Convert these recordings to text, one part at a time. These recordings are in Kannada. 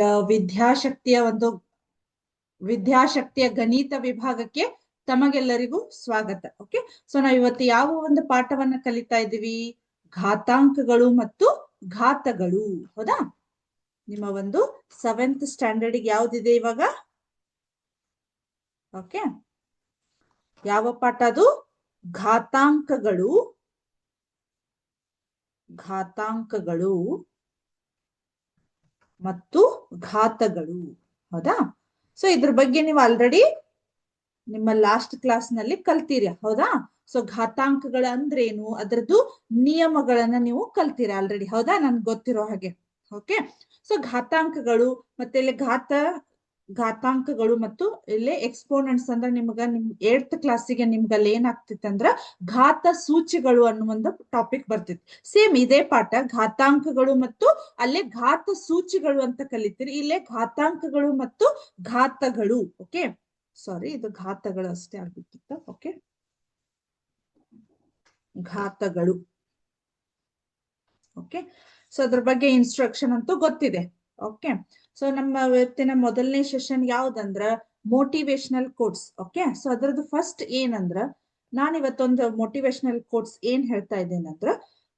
ವಿದ್ಯಾಶಕ್ತಿಯ ಒಂದು ವಿದ್ಯಾಶಕ್ತಿಯ ಗಣಿತ ವಿಭಾಗಕ್ಕೆ ತಮಗೆಲ್ಲರಿಗೂ ಸ್ವಾಗತ. ಓಕೆ ಸೊ ನಾವು ಇವತ್ತು ಯಾವ ಒಂದು ಪಾಠವನ್ನ ಕಲಿತಾ ಇದ್ದೀವಿ? ಘಾತಾಂಕಗಳು ಮತ್ತು ಘಾತಗಳು. ಹೌದಾ? ನಿಮ್ಮ ಒಂದು ಸೆವೆಂತ್ ಸ್ಟ್ಯಾಂಡರ್ಡ್ ಯಾವ್ದಿದೆ ಇವಾಗ? ಓಕೆ ಯಾವ ಪಾಠ ಅದು? ಘಾತಾಂಕಗಳು. ಘಾತಾಂಕಗಳು. ಮತ್ತು ಘಾತಗಳು. ಹೌದಾ? ಸೊ ಇದ್ರ ಬಗ್ಗೆ ನೀವು ಆಲ್ರೆಡಿ ನಿಮ್ಮ ಲಾಸ್ಟ್ ಕ್ಲಾಸ್ನಲ್ಲಿ ಕಲ್ತೀರಿ. ಹೌದಾ? ಸೊ ಘಾತಾಂಕಗಳ ಅಂದ್ರೇನು? ಅದರದ್ದು ನಿಯಮಗಳನ್ನ ನೀವು ಕಲ್ತೀರಾ ಆಲ್ರೆಡಿ ಹೌದಾ? ನನ್ಗೆ ಗೊತ್ತಿರೋ ಹಾಗೆ. ಓಕೆ ಸೊ ಘಾತಾಂಕಗಳು ಮತ್ತೆ ಇಲ್ಲಿ ಘಾತ ಘಾತಾಂಕಗಳು ಮತ್ತು ಇಲ್ಲಿ ಎಕ್ಸ್ಪೋನೆಂಟ್ಸ್ ಅಂದ್ರೆ ನಿಮ್ಗ ನಿಮ್ ಏಳ್ತ್ ಕ್ಲಾಸಿಗೆ ನಿಮ್ಗಲ್ಲಿ ಏನಾಗ್ತಿತ್ತು ಅಂದ್ರ ಘಾತ ಸೂಚಿಗಳು ಅನ್ನೋ ಒಂದು ಟಾಪಿಕ್ ಬರ್ತಿತ್ತು. ಸೇಮ್ ಇದೇ ಪಾಠ, ಘಾತಾಂಕಗಳು ಮತ್ತು ಅಲ್ಲೇ ಘಾತ ಸೂಚಿಗಳು ಅಂತ ಕಲಿತೀರಿ. ಇಲ್ಲೇ ಘಾತಾಂಕಗಳು ಮತ್ತು ಘಾತಗಳು ಓಕೆ ಸಾರಿ ಇದು ಘಾತಗಳು ಅಷ್ಟೇ ಆಗ್ಬೇಕಿತ್ತು ಓಕೆ ಘಾತಗಳು ಓಕೆ ಸೊ ಅದ್ರ ಬಗ್ಗೆ ಇನ್ಸ್ಟ್ರಕ್ಷನ್ ಅಂತೂ ಗೊತ್ತಿದೆ ಓಕೆ ಸೊ ನಮ್ಮ ಇವತ್ತಿನ ಮೊದಲನೇ ಸೆಷನ್ ಯಾವ್ದಂದ್ರ ಮೋಟಿವೇಶನಲ್ ಕೋಟ್ಸ್ ಓಕೆ ಸೊ ಅದ್ರದ್ದು ಫಸ್ಟ್ ಏನಂದ್ರ, ನಾನು ಇವತ್ತೊಂದು ಮೋಟಿವೇಶನಲ್ ಕೋಟ್ಸ್ ಏನ್ ಹೇಳ್ತಾ ಇದ್ದೇನಂದ್ರ,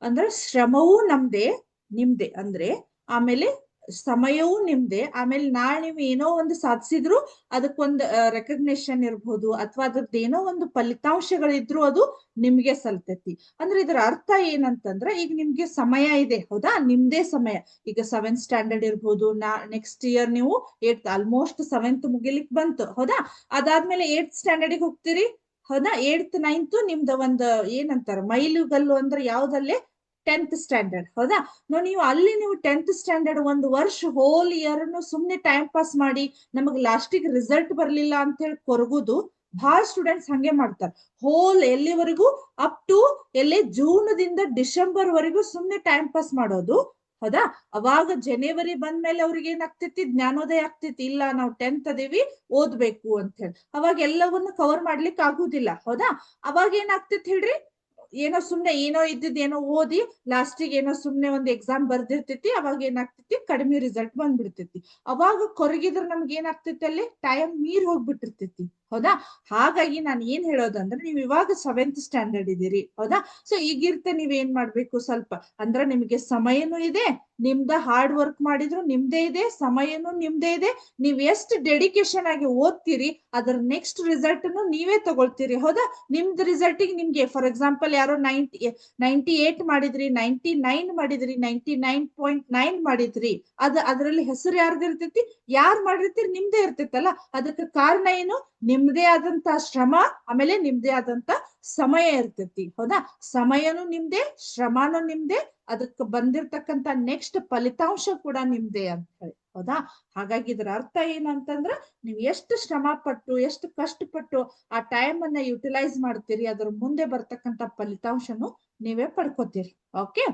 ಅಂದ್ರ ಶ್ರಮವೂ ನಮ್ದೇ, ನಿಮ್ದೆ, ಅಂದ್ರೆ ಆಮೇಲೆ ಸಮಯವೂ ನಿಮ್ದೆ. ಆಮೇಲೆ ನಾಳೆ ನೀವು ಏನೋ ಒಂದು ಸಾಧಿಸಿದ್ರು ಅದಕ್ಕೊಂದು ರೆಕಗ್ನೇಷನ್ ಇರ್ಬೋದು ಅಥವಾ ಅದ್ರದ್ದು ಏನೋ ಒಂದು ಫಲಿತಾಂಶಗಳಿದ್ರು ಅದು ನಿಮ್ಗೆ ಸಲ್ತೈತಿ. ಅಂದ್ರೆ ಇದರ ಅರ್ಥ ಏನಂತಂದ್ರೆ ಈಗ ನಿಮ್ಗೆ ಸಮಯ ಇದೆ. ಹೌದಾ? ನಿಮ್ದೇ ಸಮಯ. ಈಗ ಸೆವೆಂತ್ ಸ್ಟ್ಯಾಂಡರ್ಡ್ ಇರ್ಬೋದು. ನಾ ನೆಕ್ಸ್ಟ್ ಇಯರ್ ನೀವು ಏಟ್ ಆಲ್ಮೋಸ್ಟ್ ಸೆವೆಂತ್ ಮುಗಿಲಿಕ್ ಬಂತು. ಹೌದಾ? ಅದಾದ್ಮೇಲೆ ಏಟ್ ಸ್ಟ್ಯಾಂಡರ್ಡ್ ಹೋಗ್ತೀರಿ. ಹೌದಾ? ಏಟ್ತ್ ನೈನ್ತ್ ನಿಮ್ದ ಒಂದು, ಏನಂತಾರ, ಮೈಲುಗಲ್ಲು ಅಂದ್ರೆ ಯಾವ್ದಲ್ಲೇ? ಟೆಂತ್ ಸ್ಟ್ಯಾಂಡರ್ಡ್ ಹೌದಾ? ನೋ ನೀವು ಅಲ್ಲಿ ನೀವು ಟೆಂತ್ ಸ್ಟ್ಯಾಂಡರ್ಡ್ ಒಂದು ವರ್ಷ ಹೋಲ್ ಇಯರ್ ಸುಮ್ನೆ ಟೈಮ್ ಪಾಸ್ ಮಾಡಿ ನಮಗೆ ಲಾಸ್ಟಿಗೆ ರಿಸಲ್ಟ್ ಬರಲಿಲ್ಲ ಅಂತ ಹೇಳಿ ಕೊರಗುದು ಬಹಳ ಸ್ಟೂಡೆಂಟ್ಸ್ ಹಂಗೆ ಮಾಡ್ತಾರೆ. ಹೋಲ್ ಎಲ್ಲಿವರೆಗೂ? ಅಪ್ ಟು ಎಲ್ಲಿ? ಜೂನ್ ದಿಂದ ಡಿಸೆಂಬರ್ ವರೆಗೂ ಸುಮ್ನೆ ಟೈಮ್ ಪಾಸ್ ಮಾಡೋದು. ಹೌದಾ? ಅವಾಗ ಜನವರಿ ಬಂದ್ಮೇಲೆ ಅವ್ರಿಗೆ ಏನಾಗ್ತೈತಿ? ಜ್ಞಾನೋದಯ ಆಗ್ತೈತಿ. ಇಲ್ಲ, ನಾವು ಟೆಂತ್ ಅದೇವಿ, ಓದ್ಬೇಕು ಅಂತ ಹೇಳಿ. ಅವಾಗ ಎಲ್ಲವನ್ನು ಕವರ್ ಮಾಡ್ಲಿಕ್ಕೆ ಆಗುದಿಲ್ಲ ಹೌದಾ? ಅವಾಗ ಏನಾಗ್ತೈತಿ ಹೇಳ್ರಿ? ಏನೋ ಸುಮ್ನೆ ಏನೋ ಇದ್ದಿದ್ ಏನೋ ಓದಿ ಲಾಸ್ಟಿಗೆ ಏನೋ ಸುಮ್ನೆ ಒಂದ್ ಎಕ್ಸಾಮ್ ಬರ್ದಿರ್ತೈತಿ, ಅವಾಗ ಏನಾಗ್ತೈತಿ? ಕಡಿಮೆ ರಿಸಲ್ಟ್ ಬಂದ್ಬಿಡ್ತೈತಿ. ಅವಾಗ ಕೊರಗಿದ್ರೆ ನಮ್ಗೆ ಏನಾಗ್ತೈತಿ ಅಲ್ಲಿ? ಟೈಮ್ ಮೀರ್ ಹೋಗ್ಬಿಟ್ಟಿರ್ತೈತಿ. ಹೌದಾ? ಹಾಗಾಗಿ ನಾನು ಏನ್ ಹೇಳೋದಂದ್ರೆ ನೀವು ಇವಾಗ ಸೆವೆಂತ್ ಸ್ಟ್ಯಾಂಡರ್ಡ್ ಇದ್ದೀರಿ ಹೌದಾ? ಸೊ ಈಗಿರ್ತೆ ನೀವ್ ಏನ್ ಮಾಡ್ಬೇಕು ಸ್ವಲ್ಪ, ಅಂದ್ರೆ ನಿಮ್ಗೆ ಸಮಯನೂ ಇದೆ, ನಿಮ್ದ ಹಾರ್ಡ್ ವರ್ಕ್ ಮಾಡಿದ್ರು ನಿಮ್ದೇ ಇದೆ, ಸಮಯನೂ ನಿಮ್ದೇ ಇದೆ, ನೀವ್ ಎಷ್ಟು ಡೆಡಿಕೇಶನ್ ಆಗಿ ಓದ್ತೀರಿ, ಅದ್ರ ನೆಕ್ಸ್ಟ್ ರಿಸಲ್ಟ್ ನೀವೇ ತಗೊಳ್ತೀರಿ, ಹೌದಾ? ನಿಮ್ದು ರಿಸಲ್ಟಿಗೆ ನಿಮ್ಗೆ ಫಾರ್ ಎಕ್ಸಾಂಪಲ್ ಯಾರೋ ನೈಂಟಿ ನೈಂಟಿ ಏಟ್ ಮಾಡಿದ್ರಿ ನೈಂಟಿ ನೈನ್ ಮಾಡಿದ್ರಿ ನೈಂಟಿ ನೈನ್ ಪಾಯಿಂಟ್ ನೈನ್ ಮಾಡಿದ್ರಿ, ಅದ, ಅದ್ರಲ್ಲಿ ಹೆಸರು ಯಾರ್ದು ಇರ್ತೈತಿ? ಯಾರ್ ಮಾಡಿರ್ತೀರಿ? ನಿಮ್ದೇ ಇರ್ತೈತಲ್ಲ, ಅದಕ್ಕೆ ಕಾರಣ ಏನು? ನಿಮ್ದೇ ಆದಂತ ಶ್ರಮ, ಆಮೇಲೆ ನಿಮ್ದೇ ಆದಂತ ಸಮಯ ಇರ್ತೈತಿ. ಹೌದಾ? ಸಮಯನೂ ನಿಮ್ದೇ, ಶ್ರಮನೂ ನಿಮ್ದೇ, ಅದಕ್ಕೆ ಬಂದಿರ್ತಕ್ಕಂತ ನೆಕ್ಸ್ಟ್ ಫಲಿತಾಂಶ ಕೂಡ ನಿಮ್ದೇ ಅಂತ ಹೇಳಿ. ಹೌದಾ? ಹಾಗಾಗಿ ಇದರ ಅರ್ಥ ಏನಂತಂದ್ರ, ನೀವು ಎಷ್ಟು ಶ್ರಮ ಪಟ್ಟು ಎಷ್ಟು ಕಷ್ಟಪಟ್ಟು ಆ ಟೈಮ್ ಅನ್ನ ಯುಟಿಲೈಸ್ ಮಾಡ್ತೀರಿ, ಅದ್ರ ಮುಂದೆ ಬರ್ತಕ್ಕಂತ ಫಲಿತಾಂಶನು ನೀವೇ ಪಡ್ಕೋತೀರಿ. ಓಕೆ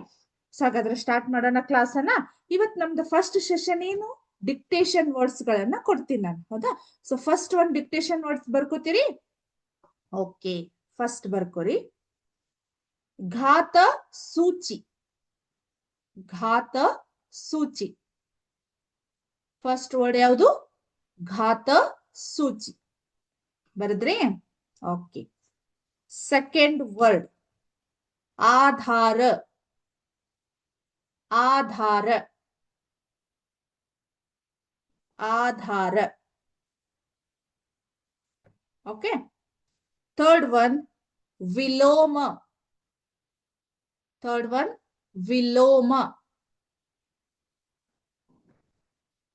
ಸೊ ಹಾಗಾದ್ರೆ ಸ್ಟಾರ್ಟ್ ಮಾಡೋಣ ಕ್ಲಾಸ್ ಅನ್ನ. ಇವತ್ ನಮ್ದು ಫಸ್ಟ್ ಸೆಷನ್ ಏನು? ಡಿಕ್ಟೇಷನ್ ವರ್ಡ್ಸ್ ಗಳನ್ನ ಕೊಡ್ತೀನಿ ನಾನು, ಹೌದಾ? ಸೊ ಫಸ್ಟ್ ಒಂದ್ ಡಿಕ್ಟೇಷನ್ ವರ್ಡ್ಸ್ ಬರ್ಕೋತೀರಿ? ಓಕೆ ಫಸ್ಟ್ ಬರ್ಕೋರಿ. ಘಾತ ಸೂಚಿ. ಘಾತ ಸೂಚಿ. ಫಸ್ಟ್ ವರ್ಡ್ ಯಾವುದು? ಘಾತ ಸೂಚಿ. ಬರದ್ರಿ? ಓಕೆ ಸೆಕೆಂಡ್ ವರ್ಡ್ ಆಧಾರ. ಆಧಾರ. ಆಧಾರ. ಓಕೆ ಥರ್ಡ್ ಒನ್ ವಿಲೋಮ. ಥರ್ಡ್ ಒನ್ ವಿಲೋಮ.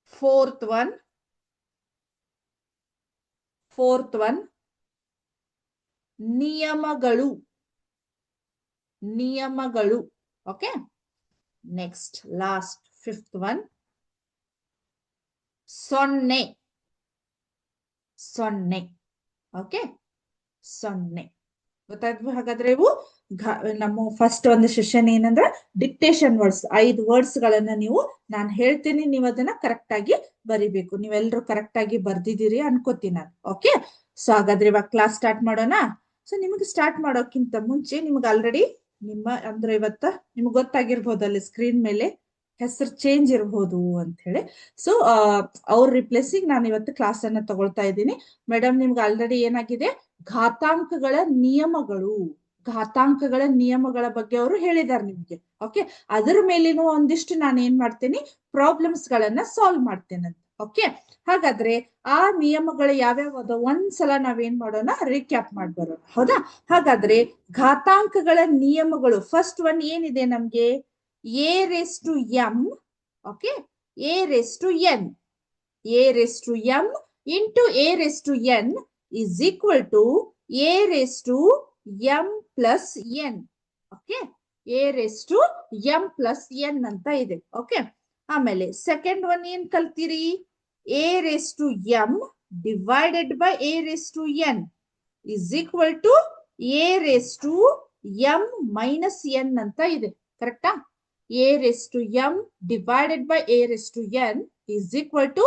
ಫೋರ್ತ್ ಒನ್ ಫೋರ್ತ್ ಒನ್ ನಿಯಮಗಳು. ನಿಯಮಗಳು. Okay next last fifth one ಸೊನ್ನೆ. ಸೊನ್ನೆ. ಓಕೆ? ಸೊನ್ನೆ. ಗೊತ್ತಾಯ್ತು ಹಾಗಾದ್ರೆ ಇವು ನಮ್ಮ ಫಸ್ಟ್ ಒಂದು ಸೆಷನ್ ಏನಂದ್ರೆ ಡಿಕ್ಟೇಷನ್ ವರ್ಡ್ಸ್ ಐದು ವರ್ಡ್ಸ್ ಗಳನ್ನ ನೀವು, ನಾನು ಹೇಳ್ತೀನಿ, ನೀವು ಅದನ್ನ ಕರೆಕ್ಟ್ ಆಗಿ ಬರಿಬೇಕು. ನೀವೆಲ್ಲರೂ ಕರೆಕ್ಟ್ ಆಗಿ ಬರ್ದಿದ್ದೀರಿ ಅನ್ಕೋತೀನಿ ನಾನು. ಓಕೆ? ಸೊ ಹಾಗಾದ್ರೆ ಇವಾಗ ಕ್ಲಾಸ್ ಸ್ಟಾರ್ಟ್ ಮಾಡೋಣ? ಸೊ ನಿಮಗೆ ಸ್ಟಾರ್ಟ್ ಮಾಡೋಕ್ಕಿಂತ ಮುಂಚೆ ನಿಮ್ಗೆ ಆಲ್ರೆಡಿ ನಿಮ್ಮ, ಅಂದ್ರೆ ಇವತ್ತ ನಿಮ್ಗೆ ಗೊತ್ತಾಗಿರ್ಬೋದಲ್ಲ ಸ್ಕ್ರೀನ್ ಮೇಲೆ? ಹೆಸರು ಚೇಂಜ್ ಇರಬಹುದು ಅಂತ ಹೇಳಿ ಸೊ ಅವ್ರ ರಿಪ್ಲೇಸಿಂಗ್ ನಾನು ಇವತ್ತು ಕ್ಲಾಸ್ ಅನ್ನ ತಗೊಳ್ತಾ ಇದ್ದೀನಿ. ಮೇಡಮ್ ನಿಮ್ಗೆ ಆಲ್ರೆಡಿ ಏನಾಗಿದೆ? ಘಾತಾಂಕಗಳ ನಿಯಮಗಳು. ಘಾತಾಂಕಗಳ ನಿಯಮಗಳ ಬಗ್ಗೆ ಅವರು ಹೇಳಿದ್ದಾರೆ ನಿಮ್ಗೆ. ಓಕೆ ಅದರ ಮೇಲಿನೂ ಒಂದಿಷ್ಟು ನಾನು ಏನ್ ಮಾಡ್ತೀನಿ? ಪ್ರಾಬ್ಲಮ್ಸ್ ಗಳನ್ನ ಸಾಲ್ವ್ ಮಾಡ್ತೇನೆ ಓಕೆ ಹಾಗಾದ್ರೆ ಆ ನಿಯಮಗಳು ಯಾವ್ಯಾವ ಅದ ಒಂದ್ಸಲ ನಾವೇನ್ ಮಾಡೋಣ? ರಿಕ್ಯಾಪ್ ಮಾಡ್ಬರೋಣ ಹೌದಾ? ಹಾಗಾದ್ರೆ ಘಾತಾಂಕಗಳ ನಿಯಮಗಳು. ಫಸ್ಟ್ ಒನ್ ಏನಿದೆ ನಮ್ಗೆ? A raise to m okay a raise to n a raise to m into a raise to n is equal to a raise to m plus n okay a raise to m plus n ಅಂತ ಇದೆ ಓಕೆ ಆಮೇಲೆ ಸೆಕೆಂಡ್ ಒನ್ ಏನ್ ಕಲ್ತೀರಿ? A raise to m divided by a raise to n is equal to a raise to m minus n ಅಂತ ಇದೆ ಕರೆಕ್ಟಾ a raised to m divided by a raised to n is equal to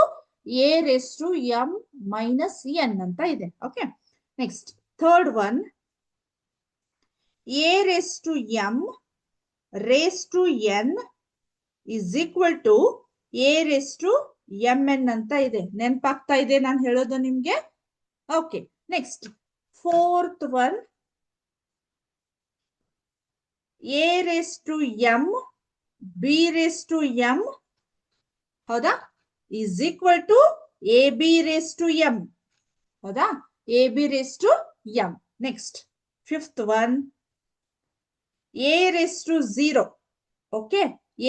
a raised to m minus n ಅಂತ ಇದೆ. Okay next third one a raise to m raise to n is equal to a raise to m n ಅಂತ ಇದೆ. ನೆನಪಾಗ್ತಾ ಇದೆ ನಾನು ಹೇಳೋದು ನಿಮ್ಗೆ? Okay next fourth one a raise to m b raise to m ಹೌದಾ? Is equal to a b raise to m ಹೌದಾ? A b raise to m next fifth one a raise to zero okay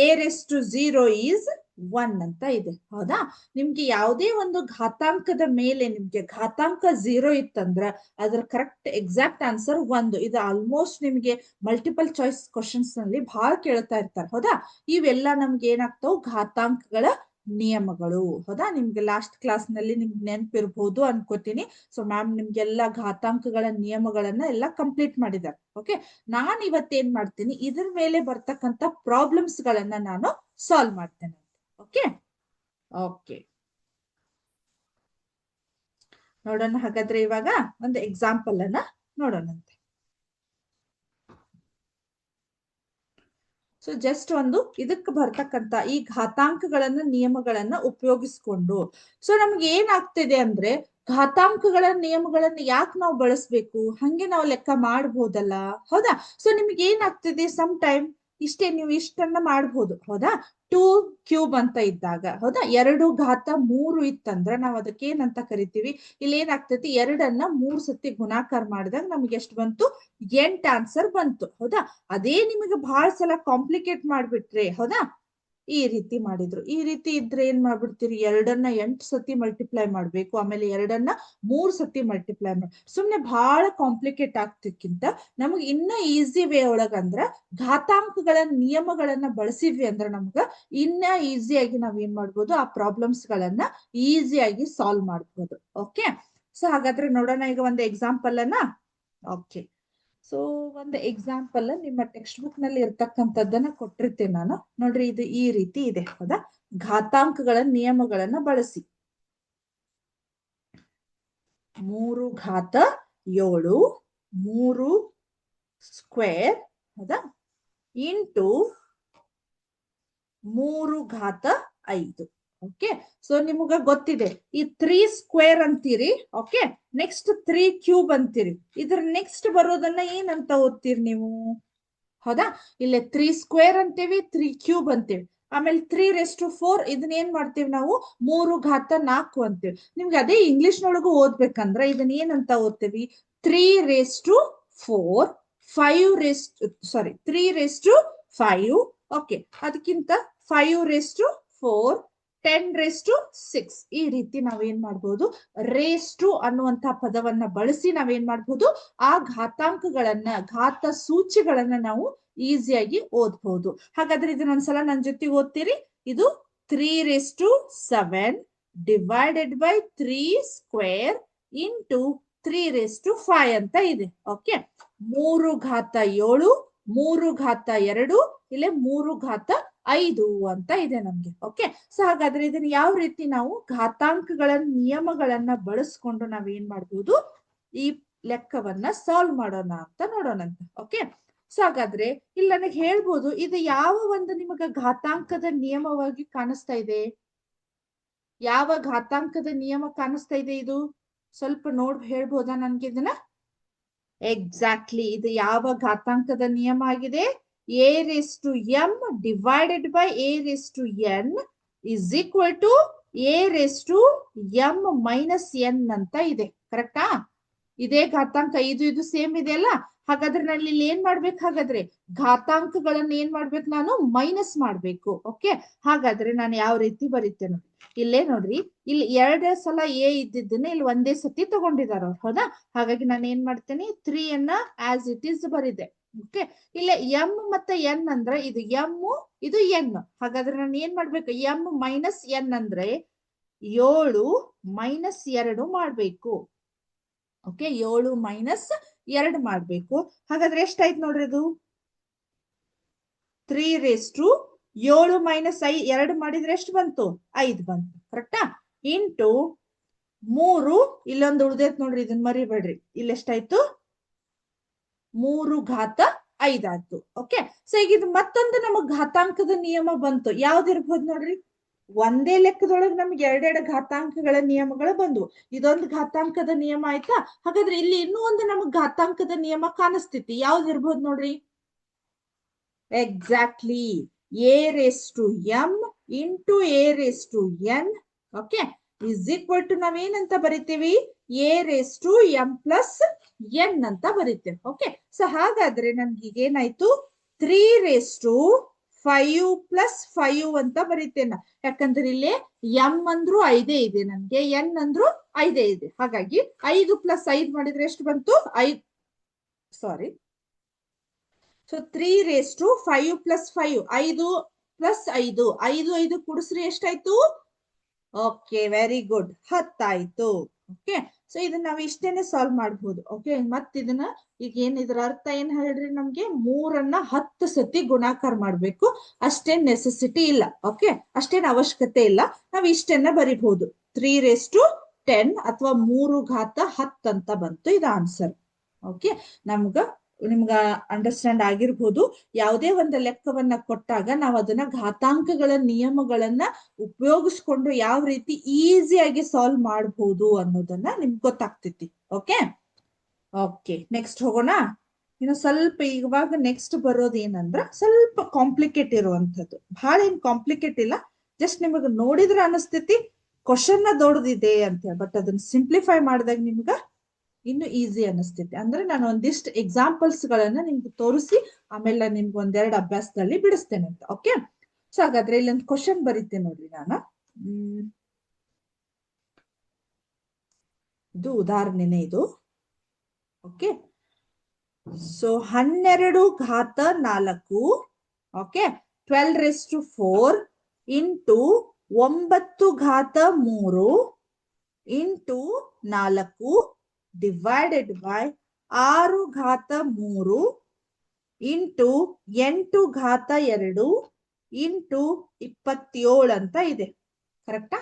a raise to zero is one ಅಂತ ಇದೆ. ಹೌದಾ? ನಿಮ್ಗೆ ಯಾವುದೇ ಒಂದು ಘಾತಾಂಕದ ಮೇಲೆ ನಿಮ್ಗೆ ಘಾತಾಂಕ ಝೀರೋ ಇತ್ತಂದ್ರ ಅದ್ರ ಕರೆಕ್ಟ್ ಎಕ್ಸಾಕ್ಟ್ ಆನ್ಸರ್ ಒಂದು. ಇದು ಆಲ್ಮೋಸ್ಟ್ ನಿಮ್ಗೆ ಮಲ್ಟಿಪಲ್ ಚಾಯ್ಸ್ ಕ್ವಶನ್ಸ್ನಲ್ಲಿ ಬಹಳ ಕೇಳ್ತಾ ಇರ್ತಾರೆ. ಹೌದಾ? ಇವೆಲ್ಲ ನಮ್ಗೆ ಏನಾಗ್ತಾವ? ಘಾತಾಂಕಗಳ ನಿಯಮಗಳು. ಹೌದಾ? ನಿಮ್ಗೆ ಲಾಸ್ಟ್ ಕ್ಲಾಸ್ನಲ್ಲಿ ನಿಮ್ಗೆ ನೆನ್ಪಿರ್ಬಹುದು ಅನ್ಕೋತೀನಿ. ಸೊ ಮ್ಯಾಮ್ ನಿಮ್ಗೆಲ್ಲ ಘಾತಾಂಕಗಳ ನಿಯಮಗಳನ್ನ ಎಲ್ಲ ಕಂಪ್ಲೀಟ್ ಮಾಡಿದ್ದಾರೆ. ಓಕೆ ನಾನ್ ಇವತ್ತೇನ್ ಮಾಡ್ತೀನಿ? ಇದ್ರ ಮೇಲೆ ಬರ್ತಕ್ಕಂತ ಪ್ರಾಬ್ಲಮ್ಸ್ ಗಳನ್ನ ನಾನು ಸಾಲ್ವ್ ಮಾಡ್ತೇನೆ. ಓಕೆ ಓಕೆ ನೋಡೋಣ ಹಾಗಾದ್ರೆ ಇವಾಗ ಒಂದು ಎಕ್ಸಾಂಪಲ್ ಅನ್ನ ನೋಡೋಣಂತೆ. ಸೊ ಜಸ್ಟ್ ಒಂದು ಇದಕ್ಕೆ ಬರ್ತಕ್ಕಂತ ಈ ಘಾತಾಂಕಗಳನ್ನ, ನಿಯಮಗಳನ್ನ ಉಪಯೋಗಿಸ್ಕೊಂಡು. ಸೊ ನಮ್ಗೆ ಏನಾಗ್ತಿದೆ ಅಂದ್ರೆ ಘಾತಾಂಕಗಳ, ನಿಯಮಗಳನ್ನ ಯಾಕೆ ನಾವು ಬಳಸ್ಬೇಕು? ಹಂಗೆ ನಾವು ಲೆಕ್ಕ ಮಾಡ್ಬೋದಲ್ಲ? ಹೌದಾ? ಸೊ ನಿಮ್ಗೆ ಏನಾಗ್ತಿದೆ? ಸಮ್ ಟೈಮ್ ಇಷ್ಟೇ ನೀವು ಇಷ್ಟನ್ನ ಮಾಡ್ಬೋದು. ಹೌದಾ? ಟೂ ಕ್ಯೂಬ್ ಅಂತ ಇದ್ದಾಗ, ಹೌದಾ? ಎರಡು ಘಾತ ಮೂರು ಇತ್ತಂದ್ರ ನಾವ್ ಅದಕ್ಕೆ ಏನಂತ ಕರಿತೀವಿ? ಇಲ್ಲಿ ಏನಾಗ್ತೈತಿ? ಎರಡನ್ನ ಮೂರ್ ಸತಿ ಗುಣಾಕಾರ ಮಾಡಿದಾಗ ನಮ್ಗೆ ಎಷ್ಟು ಬಂತು? ಎಂಟ್ ಆನ್ಸರ್ ಬಂತು, ಹೌದಾ? ಅದೇ ನಿಮಗೆ ಬಹಳ ಸಲ ಕಾಂಪ್ಲಿಕೇಟ್ ಮಾಡ್ಬಿಟ್ರೆ, ಹೌದಾ? ಈ ರೀತಿ ಮಾಡಿದ್ರು. ಈ ರೀತಿ ಇದ್ರೆ ಏನ್ ಮಾಡ್ಬಿಡ್ತೀರಿ? ಎರಡನ್ನ ಎಂಟು ಸತಿ ಮಲ್ಟಿಪ್ಲೈ ಮಾಡ್ಬೇಕು. ಆಮೇಲೆ ಎರಡನ್ನ ಮೂರ್ ಸತಿ ಮಲ್ಟಿಪ್ಲೈ ಮಾಡ್ಬೇಕು ಸುಮ್ನೆ ಬಹಳ ಕಾಂಪ್ಲಿಕೇಟ್ ಆಗ್ತಿಕ್ಕಿಂತ ನಮಗ್ ಇನ್ನ ಈಸಿ ವೇ ಒಳಗಂದ್ರ ಘಾತಾಂಕಗಳ ನಿಯಮಗಳನ್ನ ಬಳಸಿದ್ವಿ ಅಂದ್ರ ನಮ್ಗ ಇನ್ನ ಈಸಿಯಾಗಿ ನಾವ್ ಏನ್ ಮಾಡ್ಬೋದು? ಆ ಪ್ರಾಬ್ಲಮ್ಸ್ ಗಳನ್ನ ಈಸಿಯಾಗಿ ಸಾಲ್ವ್ ಮಾಡ್ಬೋದು. ಓಕೆ ಸೊ ಹಾಗಾದ್ರೆ ನೋಡೋಣ ಈಗ ಒಂದು ಎಕ್ಸಾಂಪಲ್ ಅನ್ನ. ಓಕೆ ಸೊ ಒಂದು ಎಕ್ಸಾಂಪಲ್ ನಿಮ್ಮ ಟೆಕ್ಸ್ಟ್ ಬುಕ್ನಲ್ಲಿ ಇರ್ತಕ್ಕಂಥದ್ದನ್ನ ಕೊಟ್ಟಿರ್ತೀನಿ ನಾನು. ನೋಡ್ರಿ, ಇದು ಈ ರೀತಿ ಇದೆ. ಹೌದಾ? ಘಾತಾಂಕಗಳ ನಿಯಮಗಳನ್ನ ಬಳಸಿ. ಮೂರು ಘಾತ, ಏಳು, ಮೂರು ಸ್ಕ್ವೇರ್ ಹೌದಾ? ಇಂಟು ಮೂರು ಘಾತ ಐದು. ಓಕೆ ಸೊ ನಿಮಗ ಗೊತ್ತಿದೆ. ಈ ತ್ರೀ ಸ್ಕ್ವೇರ್ ಅಂತೀರಿ ಓಕೆ ನೆಕ್ಸ್ಟ್ ತ್ರೀ ಕ್ಯೂಬ್ ಅಂತೀರಿ. ಇದ್ರ ನೆಕ್ಸ್ಟ್ ಬರೋದನ್ನ ಏನಂತ ಓದ್ತೀರಿ ನೀವು? ಹೌದಾ? ಇಲ್ಲೇ ತ್ರೀ ಸ್ಕ್ವೇರ್ ಅಂತೀವಿ ತ್ರೀ ಕ್ಯೂಬ್ ಅಂತೀವಿ. ಆಮೇಲೆ ತ್ರೀ ರೆಸ್ ಟು ಫೋರ್ ಇದನ್ನ ಏನ್ ಮಾಡ್ತೀವಿ ನಾವು? ಮೂರು ಘಾತ ನಾಲ್ಕು ಅಂತೀವಿ. ನಿಮ್ಗೆ ಅದೇ ಇಂಗ್ಲಿಷ್ ನೊಳಗು ಓದ್ಬೇಕಂದ್ರ ಇದನ್ನ ಏನಂತ ಓದ್ತೀವಿ? Three raise to four five raise sorry three raise to five okay ಅದಕ್ಕಿಂತ five raise to four ten raise to six ಈ ರೀತಿ ನಾವೇನ್ ಮಾಡ್ಬೋದು? ರೇಸ್ ಟು ಅನ್ನುವಂತ ಪದವನ್ನ ಬಳಸಿ ನಾವೇನ್ ಮಾಡ್ಬೋದು? ಆ ಘಾತಾಂಕಗಳನ್ನ, ಘಾತ ಸೂಚಿಗಳನ್ನ ನಾವು ಈಸಿಯಾಗಿ ಓದ್ಬಹುದು ಹಾಗಾದ್ರೆ ಇದನ್ನೊಂದ್ಸಲ ನನ್ನ ಜೊತೆ ಓದ್ತೀರಿ? ಇದು three raise to seven divided by three square into three raise to five ಅಂತ ಇದೆ. ಓಕೆ ಮೂರು ಘಾತ ಏಳು, ಮೂರು ಘಾತ ಎರಡು, ಇಲ್ಲೇ ಮೂರು ಘಾತ ಐದು ಅಂತ ಇದೆ ನಮ್ಗೆ ಓಕೆ ಸೊ ಹಾಗಾದ್ರೆ ಇದನ್ನ ಯಾವ ರೀತಿ ನಾವು ಘಾತಾಂಕಗಳ ನಿಯಮಗಳನ್ನ ಬಳಸ್ಕೊಂಡು ನಾವ್ ಏನ್ ಮಾಡ್ಬೋದು? ಈ ಲೆಕ್ಕವನ್ನ ಸಾಲ್ವ್ ಮಾಡೋಣ ಅಂತ ನೋಡೋಣಂತ ಓಕೆ ಸೊ ಹಾಗಾದ್ರೆ ಇಲ್ಲಿ ನನಗೆ ಹೇಳ್ಬೋದು, ಇದು ಯಾವ ಒಂದು ನಿಮಗ ಘಾತಾಂಕದ ನಿಯಮವಾಗಿ ಕಾಣಿಸ್ತಾ ಇದೆ? ಯಾವ ಘಾತಾಂಕದ ನಿಯಮ ಕಾಣಿಸ್ತಾ ಇದೆ ಇದು? ಸ್ವಲ್ಪ ನೋಡ್, ಹೇಳ್ಬೋದಾ ನನ್ಗೆ ಇದನ್ನ? ಎಕ್ಸಾಕ್ಟ್ಲಿ ಇದು ಯಾವ ಘಾತಾಂಕದ ನಿಯಮ ಆಗಿದೆ? Raise to m divided by a raise to n is equal to a raise to m minus n ಅಂತ ಇದೆ. ಕರೆಕ್ಟಾ ಇದೇ ಘಾತಾಂಕ. ಇದು ಇದು ಸೇಮ್ ಇದೆ ಅಲ್ಲ? ಹಾಗಾದ್ರೆ ನಾನು ಇಲ್ಲಿ ಏನ್ ಮಾಡ್ಬೇಕು ಹಾಗಾದ್ರೆ? ಘಾತಾಂಕಗಳನ್ನ ಏನ್ ಮಾಡ್ಬೇಕು ನಾನು? ಮೈನಸ್ ಮಾಡ್ಬೇಕು. ಓಕೆ ಹಾಗಾದ್ರೆ ನಾನು ಯಾವ ರೀತಿ ಬರೀತೇನೆ ಇಲ್ಲೇ ನೋಡ್ರಿ. ಇಲ್ಲಿ ಎರಡೇ ಸಲ ಎ ಇದ್ದಿದ್ದನ್ನ ಇಲ್ಲಿ ಒಂದೇ ಸತಿ ತಗೊಂಡಿದಾರ ಅವ್ರು. ಹೌದಾ? ಹಾಗಾಗಿ ನಾನು ಏನ್ ಮಾಡ್ತೇನೆ? ತ್ರೀ ಅನ್ನ ಆಸ್ ಇಟ್ ಈಸ್ ಬರಿದೆ ಓಕೆ ಇಲ್ಲ ಎಂ ಮತ್ತೆ ಎನ್ ಅಂದ್ರೆ ಇದು ಎಂ ಇದು ಎನ್ ಹಾಗಾದ್ರೆ ನಾನು ಏನ್ ಮಾಡ್ಬೇಕು? ಎಂ ಮೈನಸ್ ಎನ್ ಅಂದ್ರೆ ಏಳು ಮೈನಸ್ ಎರಡು ಮಾಡ್ಬೇಕು. ಓಕೆ ಏಳು ಮೈನಸ್ ಎರಡು ಮಾಡ್ಬೇಕು. ಹಾಗಾದ್ರೆ ಎಷ್ಟಾಯ್ತು ನೋಡ್ರಿ ಇದು ತ್ರೀ ರೇಸ್ ಟು ಏಳು ಮೈನಸ್ ಐ, ಎರಡು ಮಾಡಿದ್ರೆ ಎಷ್ಟು ಬಂತು? ಐದು ಬಂತು. ಕರೆಕ್ಟಾ ಇಂಟು ಮೂರು, ಇಲ್ಲೊಂದು ಉಳ್ದೈತ್ ನೋಡ್ರಿ ಇದನ್ನ ಮರಿಬೇಡ್ರಿ. ಇಲ್ಲಿ ಎಷ್ಟಾಯ್ತು? ಮೂರು ಘಾತ ಐದಾಯ್ತು. ಓಕೆ ಸೊ ಈಗ ಇದು ಮತ್ತೊಂದು ನಮಗ್ ಘಾತಾಂಕದ ನಿಯಮ ಬಂತು. ಯಾವ್ದಿರ್ಬೋದು ನೋಡ್ರಿ? ಒಂದೇ ಲೆಕ್ಕದೊಳಗೆ ನಮ್ಗೆ ಎರಡೆರಡು ಘಾತಾಂಕಗಳ ನಿಯಮಗಳು ಬಂದ್ವು. ಇದೊಂದು ಘಾತಾಂಕದ ನಿಯಮ ಆಯ್ತಾ? ಹಾಗಾದ್ರೆ ಇಲ್ಲಿ ಇನ್ನೂ ಒಂದು ನಮಗ್ ಘಾತಾಂಕದ ನಿಯಮ ಕಾಣಿಸ್ತೈತಿ ಯಾವ್ದಿರ್ಬೋದು ನೋಡ್ರಿ? Exactly a raise to m into a raise to n okay is equal to ನಾವೇನಂತ ಬರಿತೀವಿ? A raise to m plus n ಅಂತ ಬರೀತೇವೆ ಓಕೆ ಸೊ ಹಾಗಾದ್ರೆ ನನ್ಗೆ ಏನಾಯ್ತು? Three raise to five plus five ಅಂತ ಬರೀತೇನೆ ಯಾಕಂದ್ರೆ ಇಲ್ಲಿ ಎಂ ಅಂದ್ರೂ ಐದೇ ಇದೆ ನನ್ಗೆ ಎನ್ ಅಂದ್ರು ಐದೇ ಇದೆ. ಹಾಗಾಗಿ ಐದು ಪ್ಲಸ್ ಐದು ಮಾಡಿದ್ರೆ ಎಷ್ಟು ಬಂತು? ಐದು ಸಾರಿ so three raise to five plus five ಐದು ಪ್ಲಸ್ ಐದು ಐದು ಐದು ಕುಡಿಸ್ರಿ ಎಷ್ಟಾಯ್ತು? ಓಕೆ ವೆರಿ ಗುಡ್ ಹತ್ತಾಯ್ತು. ಓಕೆ ಸೊ ಇದನ್ನ ನಾವು ಇಷ್ಟೇನೆ ಸಾಲ್ವ್ ಮಾಡ್ಬೋದು. ಓಕೆ ಮತ್ ಇದನ್ನ ಈಗ ಏನ್ ಇದ್ರ ಅರ್ಥ ಏನ್ ಹೇಳ್ರಿ ನಮ್ಗೆ? ಮೂರನ್ನ ಹತ್ತು ಸತಿ ಗುಣಾಕಾರ ಮಾಡ್ಬೇಕು. ಅಷ್ಟೇನ್ ನೆಸೆಸಿಟಿ ಇಲ್ಲ. ಓಕೆ ಅಷ್ಟೇನ್ ಅವಶ್ಯಕತೆ ಇಲ್ಲ. ನಾವ್ ಇಷ್ಟನ್ನ ಬರಿಬಹುದು ತ್ರೀ ರೇಸ್ ಟು ಟೆನ್ ಅಥವಾ ಮೂರು ಘಾತ ಹತ್ ಅಂತ ಬಂತು ಇದು ಆನ್ಸರ್ ಓಕೆ ನಮ್ಗ ನಿಮ್ಗ ಅಂಡರ್ಸ್ಟ್ಯಾಂಡ್ ಆಗಿರ್ಬೋದು. ಯಾವುದೇ ಒಂದು ಲೆಕ್ಕವನ್ನ ಕೊಟ್ಟಾಗ ನಾವು ಅದನ್ನ ಘಾತಾಂಕಗಳ ನಿಯಮಗಳನ್ನ ಉಪಯೋಗಿಸ್ಕೊಂಡು ಯಾವ ರೀತಿ ಈಸಿಯಾಗಿ ಸಾಲ್ವ್ ಮಾಡಬಹುದು ಅನ್ನೋದನ್ನ ನಿಮ್ಗೆ ಗೊತ್ತಾಗ್ತೈತಿ. ಓಕೆ ಓಕೆ ನೆಕ್ಸ್ಟ್ ಹೋಗೋಣ. ಇನ್ನು ಸ್ವಲ್ಪ ಇವಾಗ ನೆಕ್ಸ್ಟ್ ಬರೋದು ಏನಂದ್ರ ಸ್ವಲ್ಪ ಕಾಂಪ್ಲಿಕೇಟ್ ಇರುವಂತದ್ದು ಬಹಳ ಏನ್ ಕಾಂಪ್ಲಿಕೇಟ್ ಇಲ್ಲ. ಜಸ್ಟ್ ನಿಮಗ್ ನೋಡಿದ್ರೆ ಅನಿಸ್ತೈತಿ. ಕ್ವಶನ್ ದೊಡ್ಡದಿದೆ ಅಂತ ಬಟ್ ಅದನ್ನ ಸಿಂಪ್ಲಿಫೈ ಮಾಡಿದಾಗ ನಿಮ್ಗ ಇನ್ನು ಈಸಿ ಅನ್ನಿಸ್ತೈತೆ ಅಂದ್ರೆ ನಾನು ಒಂದಿಷ್ಟು ಎಕ್ಸಾಂಪಲ್ಸ್ ಗಳನ್ನ ನಿಮ್ಗೆ ತೋರಿಸಿ, ಆಮೇಲೆ ನಿಮ್ಗೆ ಒಂದೆರಡು ಅಭ್ಯಾಸದಲ್ಲಿ ಬಿಡಿಸ್ತೇನೆ ಅಂತ ಓಕೆ ಸೊ ಹಾಗಾದ್ರೆ ಇಲ್ಲೊಂದು ಕ್ವಶನ್ ಬರೀತೇನೆ ನೋಡ್ರಿ ನಾನು. ಇದು ಉದಾಹರಣೆನೆ ಇದು ಓಕೆ ಸೊ ಹನ್ನೆರಡು ಘಾತ ನಾಲ್ಕು okay twelve raise to four into ಒಂಬತ್ತು ಘಾತ ಮೂರು ಇಂಟು ನಾಲ್ಕು ಡಿವೈಡೆಡ್ ಬೈ ಆರು ಘಾತ ಮೂರು ಇಂಟು ಎಂಟು ಘಾತ ಎರಡು ಇಂಟು ಇಪ್ಪತ್ತೇಳು ಅಂತ ಇದೆ. ಕರೆಕ್ಟಾ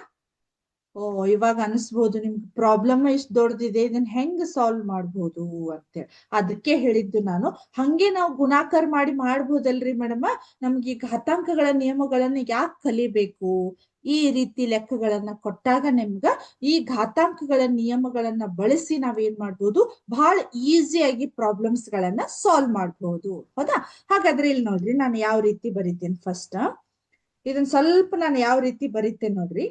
ಓ, ಇವಾಗ ಅನಿಸ್ಬೋದು ನಿಮ್ಗೆ ಪ್ರಾಬ್ಲಮ್ ಎಷ್ಟು ದೊಡ್ಡದಿದೆ? ಇದನ್ನ ಹೆಂಗ್ ಸಾಲ್ವ್ ಮಾಡ್ಬೋದು ಅಂತೇಳಿ ಅದಕ್ಕೆ ಹೇಳಿದ್ದು ನಾನು. ಹಂಗೆ ನಾವು ಗುಣಾಕಾರ ಮಾಡಿ ಮಾಡ್ಬೋದಲ್ರಿ ಮೇಡಮ್? ನಮ್ಗೆ ಈ ಘಾತಾಂಕಗಳ ನಿಯಮಗಳನ್ನ ಯಾಕೆ ಕಲಿಬೇಕು? ಈ ರೀತಿ ಲೆಕ್ಕಗಳನ್ನ ಕೊಟ್ಟಾಗ ನಿಮ್ಗ ಈ ಘಾತಾಂಕಗಳ ನಿಯಮಗಳನ್ನ ಬಳಸಿ ನಾವೇನ್ ಮಾಡ್ಬೋದು? ಬಹಳ ಈಸಿಯಾಗಿ ಪ್ರಾಬ್ಲಮ್ಸ್ ಗಳನ್ನ ಸಾಲ್ವ್ ಮಾಡ್ಬೋದು. ಹೌದಾ? ಹಾಗಾದ್ರೆ ಇಲ್ಲಿ ನೋಡ್ರಿ, ನಾನು ಯಾವ ರೀತಿ ಬರಿತೇನೆ ಫಸ್ಟ್ ಇದನ್ನ ಸ್ವಲ್ಪ ನಾನು ಯಾವ ರೀತಿ ಬರಿತೇನೆ ನೋಡ್ರಿ.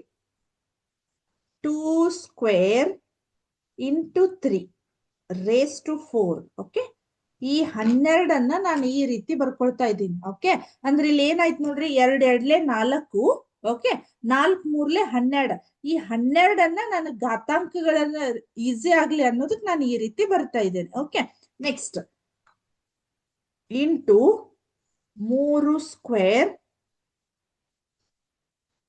Two square into three raise to four okay ಈ ಹನ್ನೆರಡನ್ನ ನಾನು ಈ ರೀತಿ ಬರ್ಕೊಳ್ತಾ ಇದ್ದೀನಿ ಓಕೆ ಅಂದ್ರೆ ಇಲ್ಲಿ ಏನಾಯ್ತು ನೋಡ್ರಿ ಎರಡ್ ಎರಡ್ಲೆ ನಾಲ್ಕು ಓಕೆ ನಾಲ್ಕ್ ಮೂರ್ಲೆ ಹನ್ನೆರಡು. ಈ ಹನ್ನೆರಡನ್ನ ನಾನು ಘಾತಾಂಕಗಳನ್ನ ಈಸಿ ಆಗ್ಲಿ ಅನ್ನೋದಕ್ಕೆ ನಾನು ಈ ರೀತಿ ಬರ್ತಾ ಇದ್ದೇನೆ. ಓಕೆ ನೆಕ್ಸ್ಟ್ ಇಂಟು ಮೂರು ಸ್ಕ್ವೇರ್